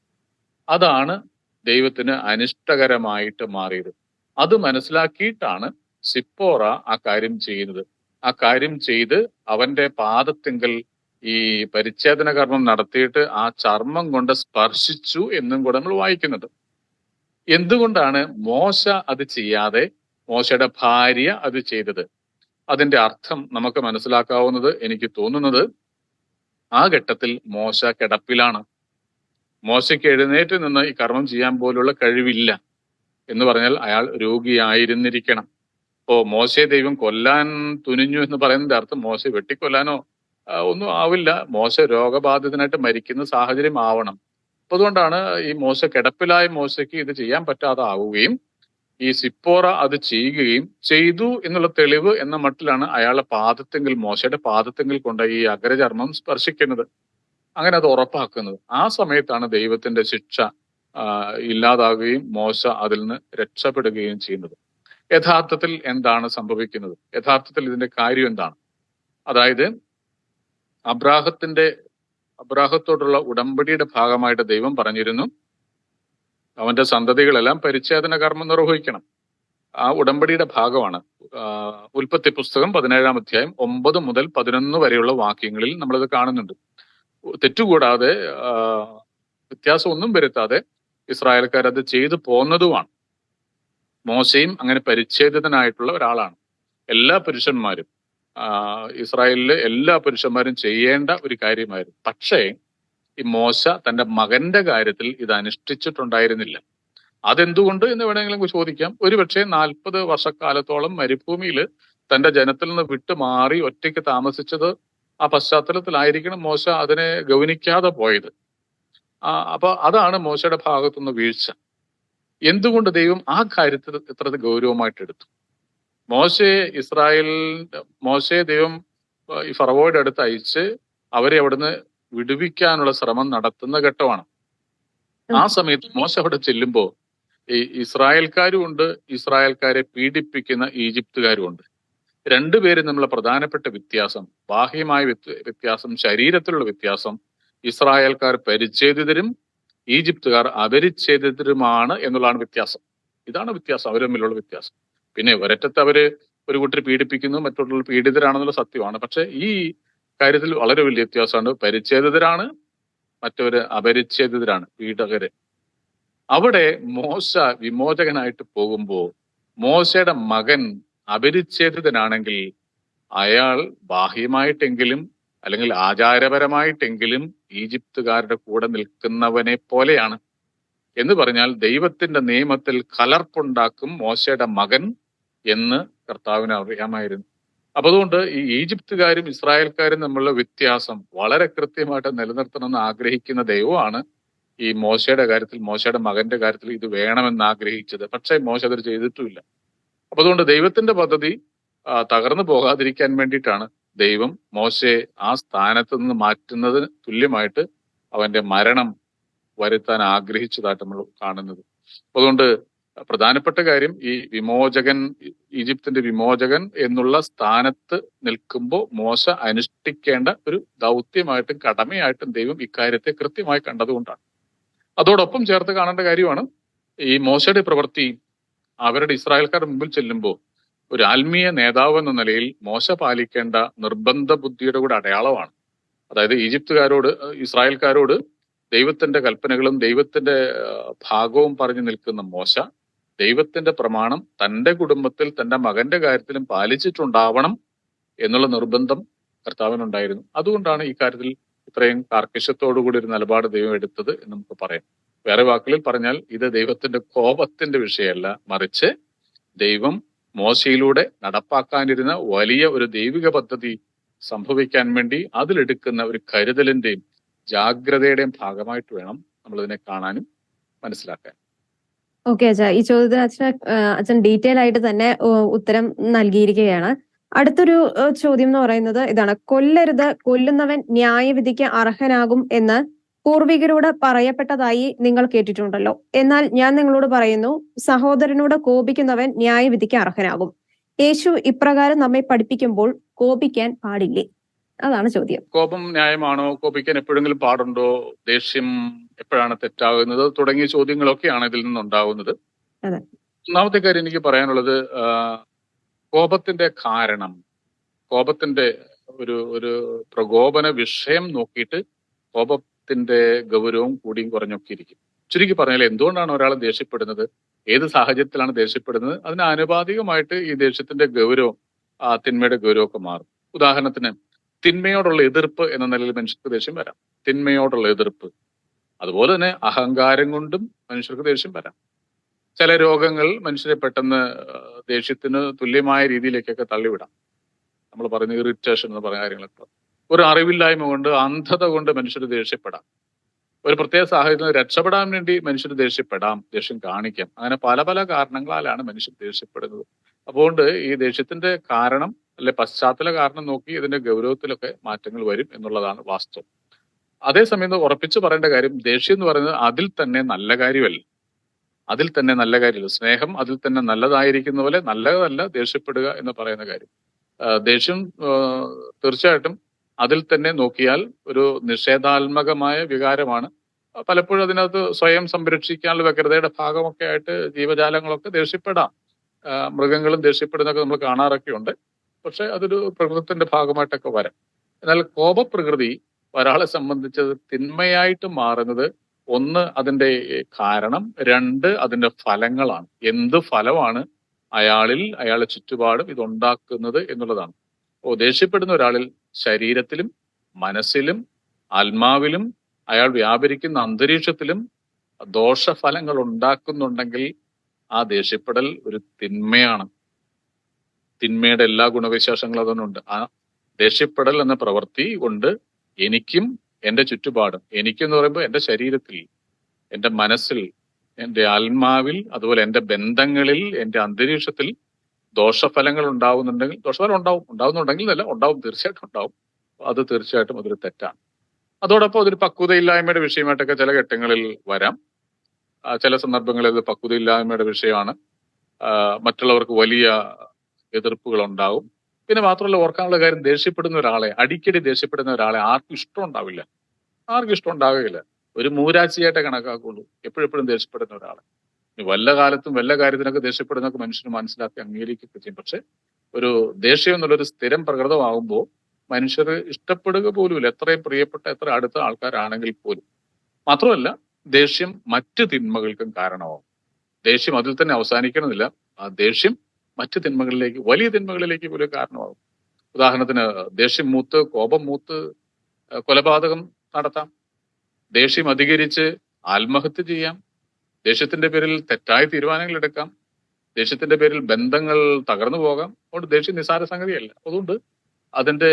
അതാണ് ദൈവത്തിന് അനിഷ്ടകരമായിട്ട് മാറിയത്. അത് മനസ്സിലാക്കിയിട്ടാണ് സിപ്പോറ ആ കാര്യം ചെയ്യുന്നത്. ആ കാര്യം ചെയ്ത് അവന്റെ പാദത്തിങ്കൽ ഈ പരിച്ഛേദന കർമ്മം നടത്തിയിട്ട് ആ ചർമ്മം കൊണ്ട് സ്പർശിച്ചു എന്നും കൂടെ നമ്മൾ വായിക്കുന്നുണ്ട് എന്തുകൊണ്ടാണ് മോശ അത് ചെയ്യാതെ മോശയുടെ ഭാര്യ അത് ചെയ്തത്? അതിന്റെ അർത്ഥം നമുക്ക് മനസ്സിലാക്കാവുന്നത് എനിക്ക് തോന്നുന്നത് ആ ഘട്ടത്തിൽ മോശ കിടപ്പിലാണ്. മോശയ്ക്ക് എഴുന്നേറ്റ് നിന്ന് ഈ കർമ്മം ചെയ്യാൻ പോലുള്ള കഴിവില്ല. എന്ന് പറഞ്ഞാൽ അയാൾ രോഗിയായിരുന്നിരിക്കണം. ഇപ്പോ മോശയെ ദൈവം കൊല്ലാൻ തുനിഞ്ഞു എന്ന് പറയുന്നതിന്റെ അർത്ഥം മോശ വെട്ടിക്കൊല്ലാനോ ഒന്നും ആവില്ല. മോശ രോഗബാധിതനായിട്ട് മരിക്കുന്ന സാഹചര്യം ആവണം. അപ്പൊ അതുകൊണ്ടാണ് ഈ മോശ കിടപ്പിലായ മോശയ്ക്ക് ഇത് ചെയ്യാൻ പറ്റാതെ ആവുകയും ഈ സിപ്പോറ അത് ചെയ്യുകയും ചെയ്തു എന്നുള്ള തെളിവ് എന്ന മട്ടിലാണ് അയാളുടെ പാദത്തെങ്കിൽ മോശയുടെ പാദത്തെങ്കിൽ കൊണ്ട് ഈ അഗ്രചർമ്മം സ്പർശിക്കുന്നത്. അങ്ങനെ അത് ഉറപ്പാക്കുന്നത്. ആ സമയത്താണ് ദൈവത്തിന്റെ ശിക്ഷ ഇല്ലാതാവുകയും മോശ അതിൽ നിന്ന് രക്ഷപ്പെടുകയും ചെയ്യുന്നത്. യഥാർത്ഥത്തിൽ എന്താണ് സംഭവിക്കുന്നത്? യഥാർത്ഥത്തിൽ ഇതിന്റെ കാര്യം എന്താണ്? അതായത് അബ്രാഹത്തിന്റെ അബ്രാഹത്തോടുള്ള ഉടമ്പടിയുടെ ഭാഗമായിട്ട് ദൈവം പറഞ്ഞിരുന്നു അവന്റെ സന്തതികളെല്ലാം പരിച്ഛേദന കർമ്മം നിർവഹിക്കണം. ആ ഉടമ്പടിയുടെ ഭാഗമാണ്. ഉൽപ്പത്തി പുസ്തകം പതിനേഴാം അധ്യായം ഒമ്പത് മുതൽ പതിനൊന്ന് വരെയുള്ള വാക്യങ്ങളിൽ നമ്മളത് കാണുന്നുണ്ട്. തെറ്റുകൂടാതെ വ്യത്യാസമൊന്നും വരുത്താതെ ഇസ്രായേൽക്കാർ അത് ചെയ്തു പോന്നതുമാണ്. മോശയും അങ്ങനെ പരിച്ഛേദിതനായിട്ടുള്ള ഒരാളാണ്. എല്ലാ പുരുഷന്മാരും ഇസ്രായേലിലെ എല്ലാ പുരുഷന്മാരും ചെയ്യേണ്ട ഒരു കാര്യമായിരുന്നു. പക്ഷേ ഈ മോശ തന്റെ മകന്റെ കാര്യത്തിൽ ഇത് അനുഷ്ഠിച്ചിട്ടുണ്ടായിരുന്നില്ല. അതെന്തുകൊണ്ട് എന്ന് വേണമെങ്കിലും ചോദിക്കാം. ഒരുപക്ഷെ നാൽപ്പത് വർഷക്കാലത്തോളം മരുഭൂമിയിൽ തന്റെ ജനത്തിൽ നിന്ന് വിട്ടു മാറി ഒറ്റയ്ക്ക് താമസിച്ചത് ആ പശ്ചാത്തലത്തിലായിരിക്കണം മോശ അതിനെ ഗൗനിക്കാതെ പോയത്. അപ്പൊ അതാണ് മോശയുടെ ഭാഗത്തുനിന്ന് വീഴ്ച. എന്തുകൊണ്ട് ദൈവം ആ കാര്യത്തിൽ ഇത്ര ഗൗരവമായിട്ട് എടുത്തു? മോശയെ ഇസ്രായേൽ മോശയെ ദൈവം ഈ ഫറവോയുടെ അടുത്ത് അയച്ച് അവരെ അവിടുന്ന് വിടുവിക്കാനുള്ള ശ്രമം നടത്തുന്ന ഘട്ടമാണ്. ആ സമയത്ത് മോശ അവിടെ ചെല്ലുമ്പോൾ ഈ ഇസ്രായേൽക്കാരും ഉണ്ട് ഇസ്രായേൽക്കാരെ പീഡിപ്പിക്കുന്ന ഈജിപ്തുകാരും ഉണ്ട്. രണ്ടുപേരും തമ്മിലുള്ള പ്രധാനപ്പെട്ട വ്യത്യാസം ബാഹ്യമായ വ്യത്യ- വ്യത്യാസം ശരീരത്തിലുള്ള വ്യത്യാസം ഇസ്രായേൽക്കാർ പരിച്ഛേദിതരും ഈജിപ്തുകാർ അപരിച്ഛേദിതരുമാണ് എന്നുള്ളതാണ് വ്യത്യാസം. ഇതാണ് വ്യത്യാസം അവർ തമ്മിലുള്ള വ്യത്യാസം. പിന്നെ ഒരറ്റത്ത് അവർ ഒരു കൂട്ടർ പീഡിപ്പിക്കുന്നു മറ്റുള്ള പീഡിതരാണെന്നുള്ള സത്യമാണ്. പക്ഷെ ഈ കാര്യത്തിൽ വളരെ വലിയ വ്യത്യാസമാണ് പരിച്ഛേദിതരാണ് മറ്റവര് അപരിച്ഛേദിതരാണ് പീഡകര്. അവിടെ മോശ വിമോചകനായിട്ട് പോകുമ്പോൾ മോശയുടെ മകൻ അപരിച്ഛേദിതനാണെങ്കിൽ അയാൾ ബാഹ്യമായിട്ടെങ്കിലും അല്ലെങ്കിൽ ആചാരപരമായിട്ടെങ്കിലും ഈജിപ്തുകാരുടെ കൂടെ നിൽക്കുന്നവനെ പോലെയാണ്. എന്ന് പറഞ്ഞാൽ ദൈവത്തിന്റെ നിയമത്തിൽ കലർപ്പുണ്ടാക്കും മോശയുടെ മകൻ എന്ന് കർത്താവിന് അറിയാമായിരുന്നു. അപ്പൊ അതുകൊണ്ട് ഈ ഈജിപ്തുകാരും ഇസ്രായേൽക്കാരും തമ്മിലുള്ള വ്യത്യാസം വളരെ കൃത്യമായിട്ട് നിലനിർത്തണമെന്ന് ആഗ്രഹിക്കുന്ന ദൈവമാണ് ഈ മോശയുടെ കാര്യത്തിൽ മോശയുടെ മകന്റെ കാര്യത്തിൽ ഇത് വേണമെന്ന് ആഗ്രഹിച്ചത്. പക്ഷേ മോശ അത് ചെയ്തിട്ടുമില്ല. അപ്പൊ അതുകൊണ്ട് ദൈവത്തിന്റെ പദ്ധതി തകർന്നു പോകാതിരിക്കാൻ വേണ്ടിയിട്ടാണ് ദൈവം മോശയെ ആ സ്ഥാനത്ത് നിന്ന് മാറ്റുന്നതിന് തുല്യമായിട്ട് അവന്റെ മരണം വരുത്താൻ ആഗ്രഹിച്ചതായിട്ട് നമ്മൾ കാണുന്നത്. അതുകൊണ്ട് പ്രധാനപ്പെട്ട കാര്യം ഈ വിമോചകൻ ഈജിപ്തിന്റെ വിമോചകൻ എന്നുള്ള സ്ഥാനത്ത് നിൽക്കുമ്പോൾ മോശ അനുഷ്ഠിക്കേണ്ട ഒരു ദൗത്യമായിട്ടും കടമയായിട്ടും ദൈവം ഇക്കാര്യത്തെ കൃത്യമായി കണ്ടതുകൊണ്ടാണ്. അതോടൊപ്പം ചേർത്ത് കാണേണ്ട കാര്യമാണ് ഈ മോശയുടെ പ്രവൃത്തി അവരുടെ ഇസ്രായേൽക്കാരുടെ മുമ്പിൽ ചെല്ലുമ്പോൾ ഒരു ആത്മീയ നേതാവ് എന്ന നിലയിൽ മോശ പാലിക്കേണ്ട നിർബന്ധ ബുദ്ധിയുടെ കൂടെ അടയാളമാണ്. അതായത് ഈജിപ്തുകാരോട് ഇസ്രായേൽക്കാരോട് ദൈവത്തിന്റെ കൽപ്പനകളും ദൈവത്തിന്റെ ഭാഗവും പറഞ്ഞു നിൽക്കുന്ന മോശ ദൈവത്തിന്റെ പ്രമാണം തന്റെ കുടുംബത്തിൽ തന്റെ മകന്റെ കാര്യത്തിലും പാലിച്ചിട്ടുണ്ടാവണം എന്നുള്ള നിർബന്ധം കർത്താവിനുണ്ടായിരുന്നു. അതുകൊണ്ടാണ് ഈ കാര്യത്തിൽ ഇത്രയും കാർക്കശ്യത്തോടുകൂടി ഒരു നിലപാട് ദൈവം എടുത്തത് എന്ന് നമുക്ക് പറയാം. വേറെ വാക്കുകളിൽ പറഞ്ഞാൽ ഇത് ദൈവത്തിന്റെ കോപത്തിന്റെ വിഷയമല്ല. മറിച്ച് ദൈവം മോശയിലൂടെ നടപ്പാക്കാനിരുന്ന വലിയ ഒരു ദൈവിക പദ്ധതി സംഭവിക്കാൻ വേണ്ടി അതിലെടുക്കുന്ന ഒരു കരുതലിന്റെയും ജാഗ്രതയുടെയും ഭാഗമായിട്ട് വേണം നമ്മൾ ഇതിനെ കാണാനും മനസ്സിലാക്കാൻ. ഓക്കെ അച്ഛാ. ഈ ചോദ്യത്തിന് അച്ഛന അച്ഛൻ ഡീറ്റെയിൽ ആയിട്ട് തന്നെ ഉത്തരം നൽകിയിരിക്കുകയാണ്. അടുത്തൊരു ചോദ്യം എന്ന് പറയുന്നത് ഇതാണ്. കൊല്ലരുത് കൊല്ലുന്നവൻ ന്യായവിധിക്ക് അർഹനാകും എന്ന് പൂർവികരോട് പറയപ്പെട്ടതായി നിങ്ങൾ കേട്ടിട്ടുണ്ടല്ലോ. എന്നാൽ ഞാൻ നിങ്ങളോട് പറയുന്നു സഹോദരനോട് കോപിക്കുന്നവൻ ന്യായവിധിക്ക് അർഹനാകും. യേശു ഇപ്രകാരം നമ്മെ പഠിപ്പിക്കുമ്പോൾ കോപിക്കാൻ പാടില്ലേ? അതാണ് ചോദ്യം. കോപം ന്യായമാണോ? കോപിക്കാൻ എപ്പോഴെങ്കിലും പാടുണ്ടോ? ദേഷ്യം എപ്പോഴാണ് തെറ്റാകുന്നത്? തുടങ്ങിയ ചോദ്യങ്ങളൊക്കെയാണ് ഇതിൽ നിന്നുണ്ടാകുന്നത്. ഒന്നാമത്തെ കാര്യം എനിക്ക് പറയാനുള്ളത് കോപത്തിന്റെ കാരണം കോപത്തിന്റെ ഒരു ഒരു പ്രകോപന വിഷയം നോക്കിയിട്ട് കോപത്തിന്റെ ഗൗരവം കൂടിയും കുറഞ്ഞൊക്കെ ഇരിക്കും. ചുരുക്കി പറഞ്ഞാൽ എന്തുകൊണ്ടാണ് ഒരാൾ ദേഷ്യപ്പെടുന്നത്? ഏത് സാഹചര്യത്തിലാണ് ദേഷ്യപ്പെടുന്നത്? അതിന് ആനുപാതികമായിട്ട് ഈ ദേഷ്യത്തിന്റെ ഗൗരവം ആ തിന്മയുടെ ഗൗരവമൊക്കെ മാറും. ഉദാഹരണത്തിന് തിന്മയോടുള്ള എതിർപ്പ് എന്ന നിലയിൽ മനുഷ്യർക്ക് ദേഷ്യം വരാം. തിന്മയോടുള്ള എതിർപ്പ്. അതുപോലെ തന്നെ അഹങ്കാരം കൊണ്ടും മനുഷ്യർക്ക് ദേഷ്യം വരാം. ചില രോഗങ്ങൾ മനുഷ്യരെ പെട്ടെന്ന് ദേഷ്യത്തിന് തുല്യമായ രീതിയിലേക്കൊക്കെ തള്ളിവിടാം. നമ്മൾ പറയുന്ന ഇറിറ്റേഷൻ എന്ന് പറയുന്ന കാര്യങ്ങളൊക്കെ. ഒരു അറിവില്ലായ്മ കൊണ്ട് അന്ധത കൊണ്ട് മനുഷ്യർ ദേഷ്യപ്പെടാം. ഒരു പ്രത്യേക സാഹചര്യത്തിൽ രക്ഷപ്പെടാൻ വേണ്ടി മനുഷ്യർ ദേഷ്യപ്പെടാം ദേഷ്യം കാണിക്കാം. അങ്ങനെ പല പല കാരണങ്ങളാലാണ് മനുഷ്യർ ദേഷ്യപ്പെടുന്നത്. അതുകൊണ്ട് ഈ ദേഷ്യത്തിന്റെ കാരണം അല്ലെ പശ്ചാത്തല കാരണം നോക്കി ഇതിന്റെ ഗൗരവത്തിലൊക്കെ മാറ്റങ്ങൾ വരും എന്നുള്ളതാണ് വാസ്തവം. അതേസമയം ഉറപ്പിച്ചു പറയേണ്ട കാര്യം ദേഷ്യം എന്ന് പറയുന്നത് അതിൽ തന്നെ നല്ല കാര്യമല്ല. അതിൽ തന്നെ നല്ല കാര്യമല്ല. സ്നേഹം അതിൽ തന്നെ നല്ലതായിരിക്കുന്ന പോലെ നല്ലതല്ല ദേഷ്യപ്പെടുക എന്ന് പറയുന്ന കാര്യം. ദേഷ്യം തീർച്ചയായിട്ടും അതിൽ തന്നെ നോക്കിയാൽ ഒരു നിഷേധാത്മകമായ വികാരമാണ്. പലപ്പോഴും അതിനകത്ത് സ്വയം സംരക്ഷിക്കാനുള്ള വ്യഗ്രതയുടെ ഭാഗമൊക്കെ ആയിട്ട് ജീവജാലങ്ങളൊക്കെ ദേഷ്യപ്പെടാം. മൃഗങ്ങളും ദേഷ്യപ്പെടുന്നൊക്കെ നമ്മൾ കാണാറൊക്കെ ഉണ്ട്. പക്ഷെ അതൊരു പ്രകൃതത്തിന്റെ ഭാഗമായിട്ടൊക്കെ വരാം. എന്നാൽ കോപപ്രകൃതി ഒരാളെ സംബന്ധിച്ച് തിന്മയായിട്ട് മാറുന്നത് ഒന്ന് അതിന്റെ കാരണം രണ്ട് അതിന്റെ ഫലങ്ങളാണ്. എന്ത് ഫലമാണ് അയാളിൽ അയാളെ ചുറ്റുപാടും ഇതുണ്ടാക്കുന്നത് എന്നുള്ളതാണ്. ഓ ദേഷ്യപ്പെടുന്ന ഒരാളിൽ ശരീരത്തിലും മനസ്സിലും ആത്മാവിലും അയാൾ വ്യാപരിക്കുന്ന അന്തരീക്ഷത്തിലും ദോഷഫലങ്ങൾ ഉണ്ടാക്കുന്നുണ്ടെങ്കിൽ ആ ദേഷ്യപ്പെടൽ ഒരു തിന്മയാണ്. തിന്മയുടെ എല്ലാ ഗുണവിശേഷങ്ങളും അതൊന്നുണ്ട് ആ ദേഷ്യപ്പെടൽ എന്ന പ്രവൃത്തി കൊണ്ട് എനിക്കും എന്റെ ചുറ്റുപാടും എനിക്കെന്ന് പറയുമ്പോൾ എന്റെ ശരീരത്തിൽ എന്റെ മനസ്സിൽ എന്റെ ആത്മാവിൽ അതുപോലെ എന്റെ ബന്ധങ്ങളിൽ എന്റെ അന്തരീക്ഷത്തിൽ ദോഷഫലങ്ങൾ ഉണ്ടാവുന്നുണ്ടെങ്കിൽ ദോഷഫലം ഉണ്ടാവും ഉണ്ടാവുന്നുണ്ടെങ്കിൽ അല്ല ഉണ്ടാവും തീർച്ചയായിട്ടും ഉണ്ടാവും. അത് തീർച്ചയായിട്ടും അതൊരു തെറ്റാണ്. അതോടൊപ്പം അതൊരു പക്വതയില്ലായ്മയുടെ വിഷയമായിട്ടൊക്കെ ചില ഘട്ടങ്ങളിൽ വരാം. ചില സന്ദർഭങ്ങളിൽ അത് പക്വതയില്ലായ്മയുടെ വിഷയമാണ്. മറ്റുള്ളവർക്ക് വലിയ എതിർപ്പുകൾ ഉണ്ടാവും പിന്നെ മാത്രമല്ല ഓർക്കാനുള്ള കാര്യം ദേഷ്യപ്പെടുന്ന ഒരാളെ അടിക്കടി ദേഷ്യപ്പെടുന്ന ഒരാളെ ആർക്കും ഇഷ്ടം ഉണ്ടാവില്ല. ആർക്കും ഇഷ്ടം ഉണ്ടാവുകയില്ല. ഒരു മൂരാച്ചിയായിട്ടേ കണക്കാക്കുള്ളൂ എപ്പോഴെപ്പോഴും ദേഷ്യപ്പെടുന്ന ഒരാളെ. വല്ല കാലത്തും വല്ല കാര്യത്തിനൊക്കെ ദേഷ്യപ്പെടുന്നൊക്കെ മനുഷ്യന് മനസ്സിലാക്കി അംഗീകരിക്കുകയൊക്കെ ചെയ്യും പക്ഷെ ഒരു ദേഷ്യം എന്നുള്ളൊരു സ്ഥിരം പ്രകൃതമാകുമ്പോൾ മനുഷ്യർ ഇഷ്ടപ്പെടുക പോലുമില്ല. എത്രയും പ്രിയപ്പെട്ട എത്ര അടുത്ത ആൾക്കാരാണെങ്കിൽ പോലും. മാത്രമല്ല ദേഷ്യം മറ്റ് തിന്മകൾക്കും കാരണമാകും ദേഷ്യം അതിൽ തന്നെ അവസാനിക്കണമെന്നില്ല. ആ ദേഷ്യം മറ്റ് തിന്മകളിലേക്ക് വലിയ തിന്മകളിലേക്ക് പോലും കാരണമാകും ഉദാഹരണത്തിന് ദേഷ്യം മൂത്ത് കോപം മൂത്ത് കൊലപാതകം നടത്താം. ദേഷ്യം അധികരിച്ച് ആത്മഹത്യ ചെയ്യാം. ദേഷ്യത്തിന്റെ പേരിൽ തെറ്റായ തീരുമാനങ്ങൾ എടുക്കാം. ദേഷ്യത്തിന്റെ പേരിൽ ബന്ധങ്ങൾ തകർന്നു പോകാം. അതുകൊണ്ട് ദേഷ്യം നിസാര സംഗതിയല്ല. അതുകൊണ്ട് അതിന്റെ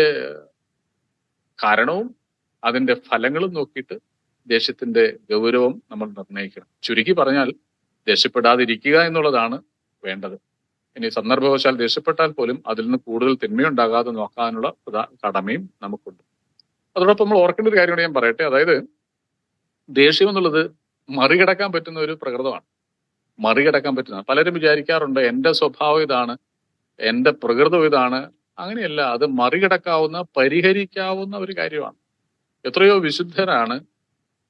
കാരണവും അതിന്റെ ഫലങ്ങളും നോക്കിയിട്ട് ദേഷ്യത്തിന്റെ ഗൗരവം നമ്മൾ നിർണയിക്കണം. ചുരുക്കി പറഞ്ഞാൽ ദേഷ്യപ്പെടാതിരിക്കുക എന്നുള്ളതാണ് വേണ്ടത്. ഇനി സന്ദർഭവശാൽ ദേഷ്യപ്പെട്ടാൽ പോലും അതിൽ നിന്ന് കൂടുതൽ തിന്മയുണ്ടാകാതെ നോക്കാനുള്ള കടമയും നമുക്കുണ്ട്. അതോടൊപ്പം നമ്മൾ ഓർക്കേണ്ട ഒരു കാര്യം കൂടി ഞാൻ പറയട്ടെ. അതായത് ദേഷ്യം എന്നുള്ളത് മറികടക്കാൻ പറ്റുന്ന ഒരു പ്രകൃതമാണ്. മറികടക്കാൻ പറ്റുന്ന പലരും വിചാരിക്കാറുണ്ട് എന്റെ സ്വഭാവം ഇതാണ് എന്റെ പ്രകൃതം ഇതാണ്. അങ്ങനെയല്ല അത് മറികടക്കാവുന്ന പരിഹരിക്കാവുന്ന ഒരു കാര്യമാണ്. എത്രയോ വിശുദ്ധരാണ്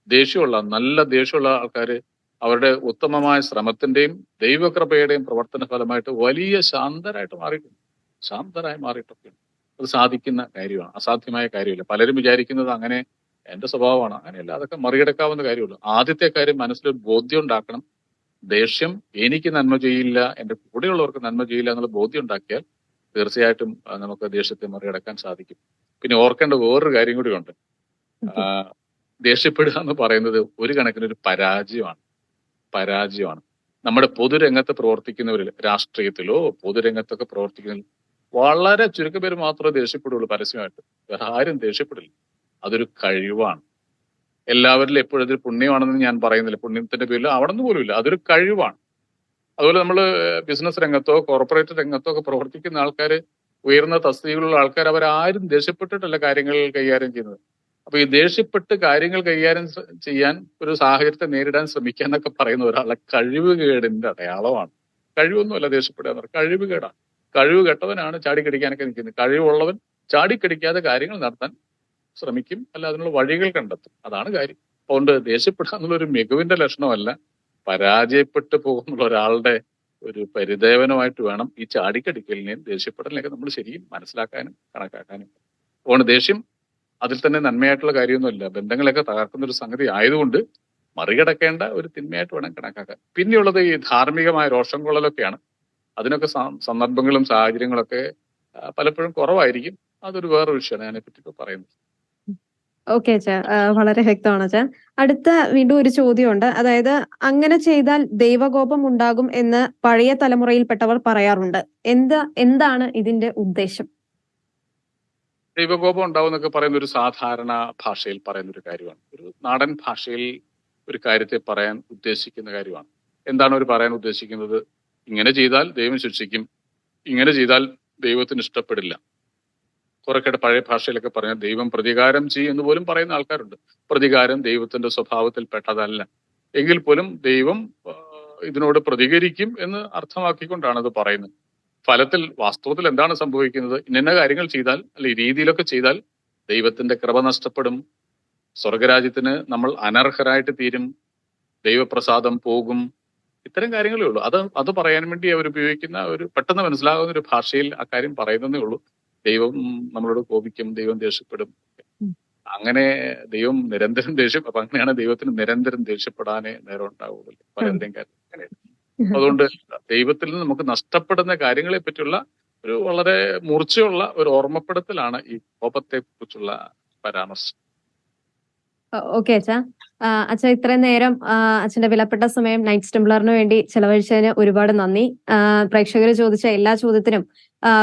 ദേഷ്യമുള്ള നല്ല ദേഷ്യമുള്ള ആൾക്കാർ. അവരുടെ ഉത്തമമായ ശ്രമത്തിന്റെയും ദൈവകൃപയുടെയും പ്രവർത്തന ഫലമായിട്ട് വലിയ ശാന്തരായിട്ട് മാറിയിട്ടുണ്ട്. ശാന്തരായി മാറിയിട്ടൊക്കെയാണ് അത് സാധിക്കുന്ന കാര്യമാണ്. അസാധ്യമായ കാര്യമില്ല. പലരും വിചാരിക്കുന്നത് അങ്ങനെ എന്റെ സ്വഭാവമാണ്. അങ്ങനെയല്ല അതൊക്കെ മറികടക്കാവുന്ന കാര്യമുള്ളൂ. ആദ്യത്തെ കാര്യം മനസ്സിൽ ബോധ്യം ഉണ്ടാക്കണം ദേഷ്യം എനിക്ക് നന്മ ചെയ്യില്ല എന്റെ കൂടെയുള്ളവർക്ക് നന്മ ചെയ്യില്ല എന്നുള്ള ബോധ്യം ഉണ്ടാക്കിയാൽ തീർച്ചയായിട്ടും നമുക്ക് ദേഷ്യത്തെ മറികടക്കാൻ സാധിക്കും. പിന്നെ ഓർക്കേണ്ട വേറൊരു കാര്യം കൂടിയുണ്ട് ഉണ്ട്. ദേഷ്യപ്പെടുക എന്ന് പറയുന്നത് ഒരു കണക്കിന് ഒരു പരാജയമാണ്. പരാജയമാണ്. നമ്മുടെ പൊതുരംഗത്ത് പ്രവർത്തിക്കുന്നവരിൽ രാഷ്ട്രീയത്തിലോ പൊതുരംഗത്തൊക്കെ പ്രവർത്തിക്കുന്നതിൽ വളരെ ചുരുക്കം പേര് മാത്രമേ ദേഷ്യപ്പെടുള്ളൂ പരസ്യമായിട്ട്. വേറെ ആരും ദേഷ്യപ്പെടില്ല. അതൊരു കഴിവാണ്. എല്ലാവരിലും എപ്പോഴും അതൊരു പുണ്യമാണെന്ന് ഞാൻ പറയുന്നില്ല. പുണ്യത്തിന്റെ പേരിൽ അവിടെ നിന്ന് പോലും ഇല്ല. അതൊരു കഴിവാണ്. അതുപോലെ നമ്മൾ ബിസിനസ് രംഗത്തോ കോർപ്പറേറ്റ് രംഗത്തോ ഒക്കെ പ്രവർത്തിക്കുന്ന ആൾക്കാർ ഉയർന്ന തസ്തികയിലുള്ള ആൾക്കാർ അവരാരും ദേഷ്യപ്പെട്ടിട്ടല്ല കാര്യങ്ങൾ കൈകാര്യം ചെയ്യുന്നത്. അപ്പൊ ഈ ദേഷ്യപ്പെട്ട് കാര്യങ്ങൾ കൈകാര്യം ചെയ്യാൻ ഒരു സാഹചര്യത്തെ നേരിടാൻ ശ്രമിക്കുക എന്നൊക്കെ പറയുന്ന ഒരാളെ കഴിവുകേടിന്റെ അടയാളമാണ്. കഴിവൊന്നുമല്ല ദേഷ്യപ്പെടുക എന്ന് കഴിവ് കഴിവുകേടാണ്. കഴിവ് കെട്ടവനാണ് ചാടിക്കടിക്കാനൊക്കെ നിൽക്കുന്നത്. കഴിവുള്ളവൻ ചാടിക്കടിക്കാതെ കാര്യങ്ങൾ നടത്താൻ ശ്രമിക്കും. അല്ല അതിനുള്ള വഴികൾ കണ്ടെത്തും. അതാണ് കാര്യം. അതുകൊണ്ട് ദേഷ്യപ്പെടുക എന്നുള്ള ഒരു മികവിന്റെ ലക്ഷണമല്ല. പരാജയപ്പെട്ടു പോകുന്നുള്ള ഒരാളുടെ ഒരു പരിദേവനമായിട്ട് വേണം ഈ ചാടിക്കടിക്കലിനെയും ദേഷ്യപ്പെടലിനെയൊക്കെ നമ്മൾ ശരിക്കും മനസ്സിലാക്കാനും കണക്കാക്കാനും. അതുകൊണ്ട് ദേഷ്യം അതിൽ തന്നെ നന്മയായിട്ടുള്ള കാര്യമൊന്നുമില്ല. ബന്ധങ്ങളൊക്കെ തകർക്കുന്ന ഒരു സംഗതി ആയതുകൊണ്ട് മറികടക്കേണ്ട ഒരു തിന്മയായിട്ട് വേണം കണക്കാക്കാൻ. പിന്നെയുള്ളത് ഈ ധാർമ്മികമായ രോഷം കൊള്ളലൊക്കെയാണ്. അതിനൊക്കെ സന്ദർഭങ്ങളും സാഹചര്യങ്ങളൊക്കെ പലപ്പോഴും കുറവായിരിക്കും. അതൊരു വേറെ വിഷയമാണ് അതിനെപ്പറ്റി ഇപ്പോൾ ഇപ്പൊ പറയുന്നത്. ഓക്കെ അച്ഛാ. വളരെ വ്യക്തമാണ് അച്ഛാ. അടുത്ത വീണ്ടും ഒരു ചോദ്യമുണ്ട്. അതായത് അങ്ങനെ ചെയ്താൽ ദൈവകോപം ഉണ്ടാകും എന്ന് പഴയ തലമുറയിൽപ്പെട്ടവർ പറയാറുണ്ട്. എന്താ എന്താണ് ഇതിന്റെ ഉദ്ദേശം? ദൈവകോപം ഉണ്ടാവും എന്നൊക്കെ പറയുന്ന ഒരു സാധാരണ ഭാഷയിൽ പറയുന്ന ഒരു കാര്യമാണ്. ഒരു നാടൻ ഭാഷയിൽ ഒരു കാര്യത്തെ പറയാൻ ഉദ്ദേശിക്കുന്ന കാര്യമാണ്. എന്താണ് അവർ പറയാൻ ഉദ്ദേശിക്കുന്നത്? ഇങ്ങനെ ചെയ്താൽ ദൈവം ശിക്ഷിക്കും. ഇങ്ങനെ ചെയ്താൽ ദൈവത്തിന് ഇഷ്ടപ്പെടില്ല. കുറെക്കടെ പഴയ ഭാഷയിലൊക്കെ പറഞ്ഞാൽ ദൈവം പ്രതികാരം ചെയ്യും എന്ന് പോലും പറയുന്ന ആൾക്കാരുണ്ട്. പ്രതികാരം ദൈവത്തിന്റെ സ്വഭാവത്തിൽ പെട്ടതല്ല എങ്കിൽ പോലും ദൈവം ഇതിനോട് പ്രതികരിക്കും എന്ന് അർത്ഥമാക്കിക്കൊണ്ടാണ് അത് പറയുന്നത്. ഫലത്തിൽ വാസ്തവത്തിൽ എന്താണ് സംഭവിക്കുന്നത്? ഇന്ന കാര്യങ്ങൾ ചെയ്താൽ അല്ലെ ഈ രീതിയിലൊക്കെ ചെയ്താൽ ദൈവത്തിന്റെ കൃപ നഷ്ടപ്പെടും. സ്വർഗരാജ്യത്തിന് നമ്മൾ അനർഹരായിട്ട് തീരും. ദൈവപ്രസാദം പോകും. ഇത്തരം കാര്യങ്ങളേ ഉള്ളൂ. അത് അത് പറയാൻ വേണ്ടി അവർ ഉപയോഗിക്കുന്ന ഒരു പെട്ടെന്ന് മനസ്സിലാകുന്ന ഒരു ഭാഷയിൽ ആ കാര്യം പറയുന്നതേ ഉള്ളൂ. ദൈവം നമ്മളോട് കോപിക്കും ദൈവം ദേഷ്യപ്പെടും. അങ്ങനെ ദൈവം നിരന്തരം ദേഷ്യം അപ്പൊ അങ്ങനെയാണ് ദൈവത്തിന് നിരന്തരം ദേഷ്യപ്പെടാനേ നേരം ഉണ്ടാവുള്ളൂ. പലരുടെയും കാര്യം അതുകൊണ്ട് ദൈവത്തിൽ നിന്ന് നമുക്ക് നഷ്ടപ്പെടുന്ന കാര്യങ്ങളെ പറ്റിയുള്ള ഒരു വളരെ മൂർച്ചയുള്ള ഒരു ഓർമ്മപ്പെടുത്തലാണ് ഈ കോപത്തെ കുറിച്ചുള്ള പരാമർശം ഓക്കെ അച്ഛാ. ആ, അച്ഛാ ഇത്രയും നേരം അച്ഛന്റെ വിലപ്പെട്ട സമയം നൈറ്റ് സ്റ്റംബ്ലറിന് വേണ്ടി ചെലവഴിച്ചതിന് ഒരുപാട് നന്ദി. പ്രേക്ഷകർ ചോദിച്ച എല്ലാ ചോദ്യത്തിനും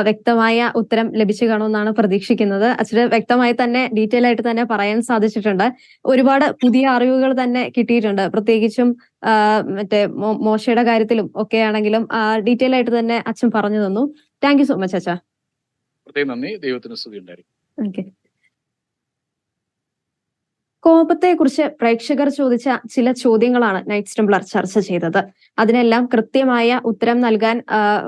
വ്യക്തമായ ഉത്തരം ലഭിച്ചു കാണുമെന്നാണ് പ്രതീക്ഷിക്കുന്നത്. അച്ഛന് വ്യക്തമായി തന്നെ ഡീറ്റെയിൽ ആയിട്ട് തന്നെ പറയാൻ സാധിച്ചിട്ടുണ്ട്. ഒരുപാട് പുതിയ അറിവുകൾ തന്നെ കിട്ടിയിട്ടുണ്ട്. പ്രത്യേകിച്ചും മറ്റേ മോശയുടെ കാര്യത്തിലും ഒക്കെ ആണെങ്കിലും ഡീറ്റെയിൽ ആയിട്ട് തന്നെ അച്ഛൻ പറഞ്ഞു തന്നു. താങ്ക് യു സോ മച്ച് അച്ഛാ. നന്ദി. ദൈവത്തിന് സ്തുതി ഉണ്ടായിരിക്കും ഓക്കെ കോപത്തെക്കുറിച്ച് പ്രേക്ഷകർ ചോദിച്ച ചില ചോദ്യങ്ങളാണ് നൈറ്റ് സ്റ്റംബ്ലർ ചർച്ച ചെയ്തത്. അതിനെല്ലാം കൃത്യമായ ഉത്തരം നൽകാൻ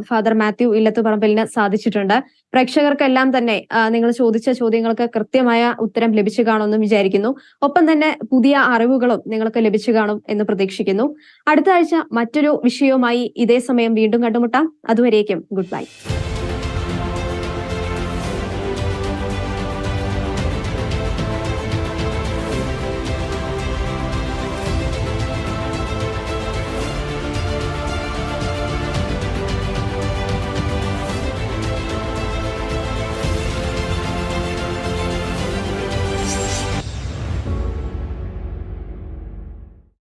ഫാദർ മാത്യു ഇല്ലത്തുപറമ്പലിന് സാധിച്ചിട്ടുണ്ട്. പ്രേക്ഷകർക്കെല്ലാം തന്നെ നിങ്ങൾ ചോദിച്ച ചോദ്യങ്ങൾക്ക് കൃത്യമായ ഉത്തരം ലഭിച്ചു കാണുമെന്ന് വിചാരിക്കുന്നു. ഒപ്പം തന്നെ പുതിയ അറിവുകളും നിങ്ങൾക്ക് ലഭിച്ചു കാണും എന്ന് പ്രതീക്ഷിക്കുന്നു. അടുത്ത ആഴ്ച മറ്റൊരു വിഷയവുമായി ഇതേ സമയം വീണ്ടും കണ്ടുമുട്ടാം. അതുവരേക്കും ഗുഡ് ബൈ.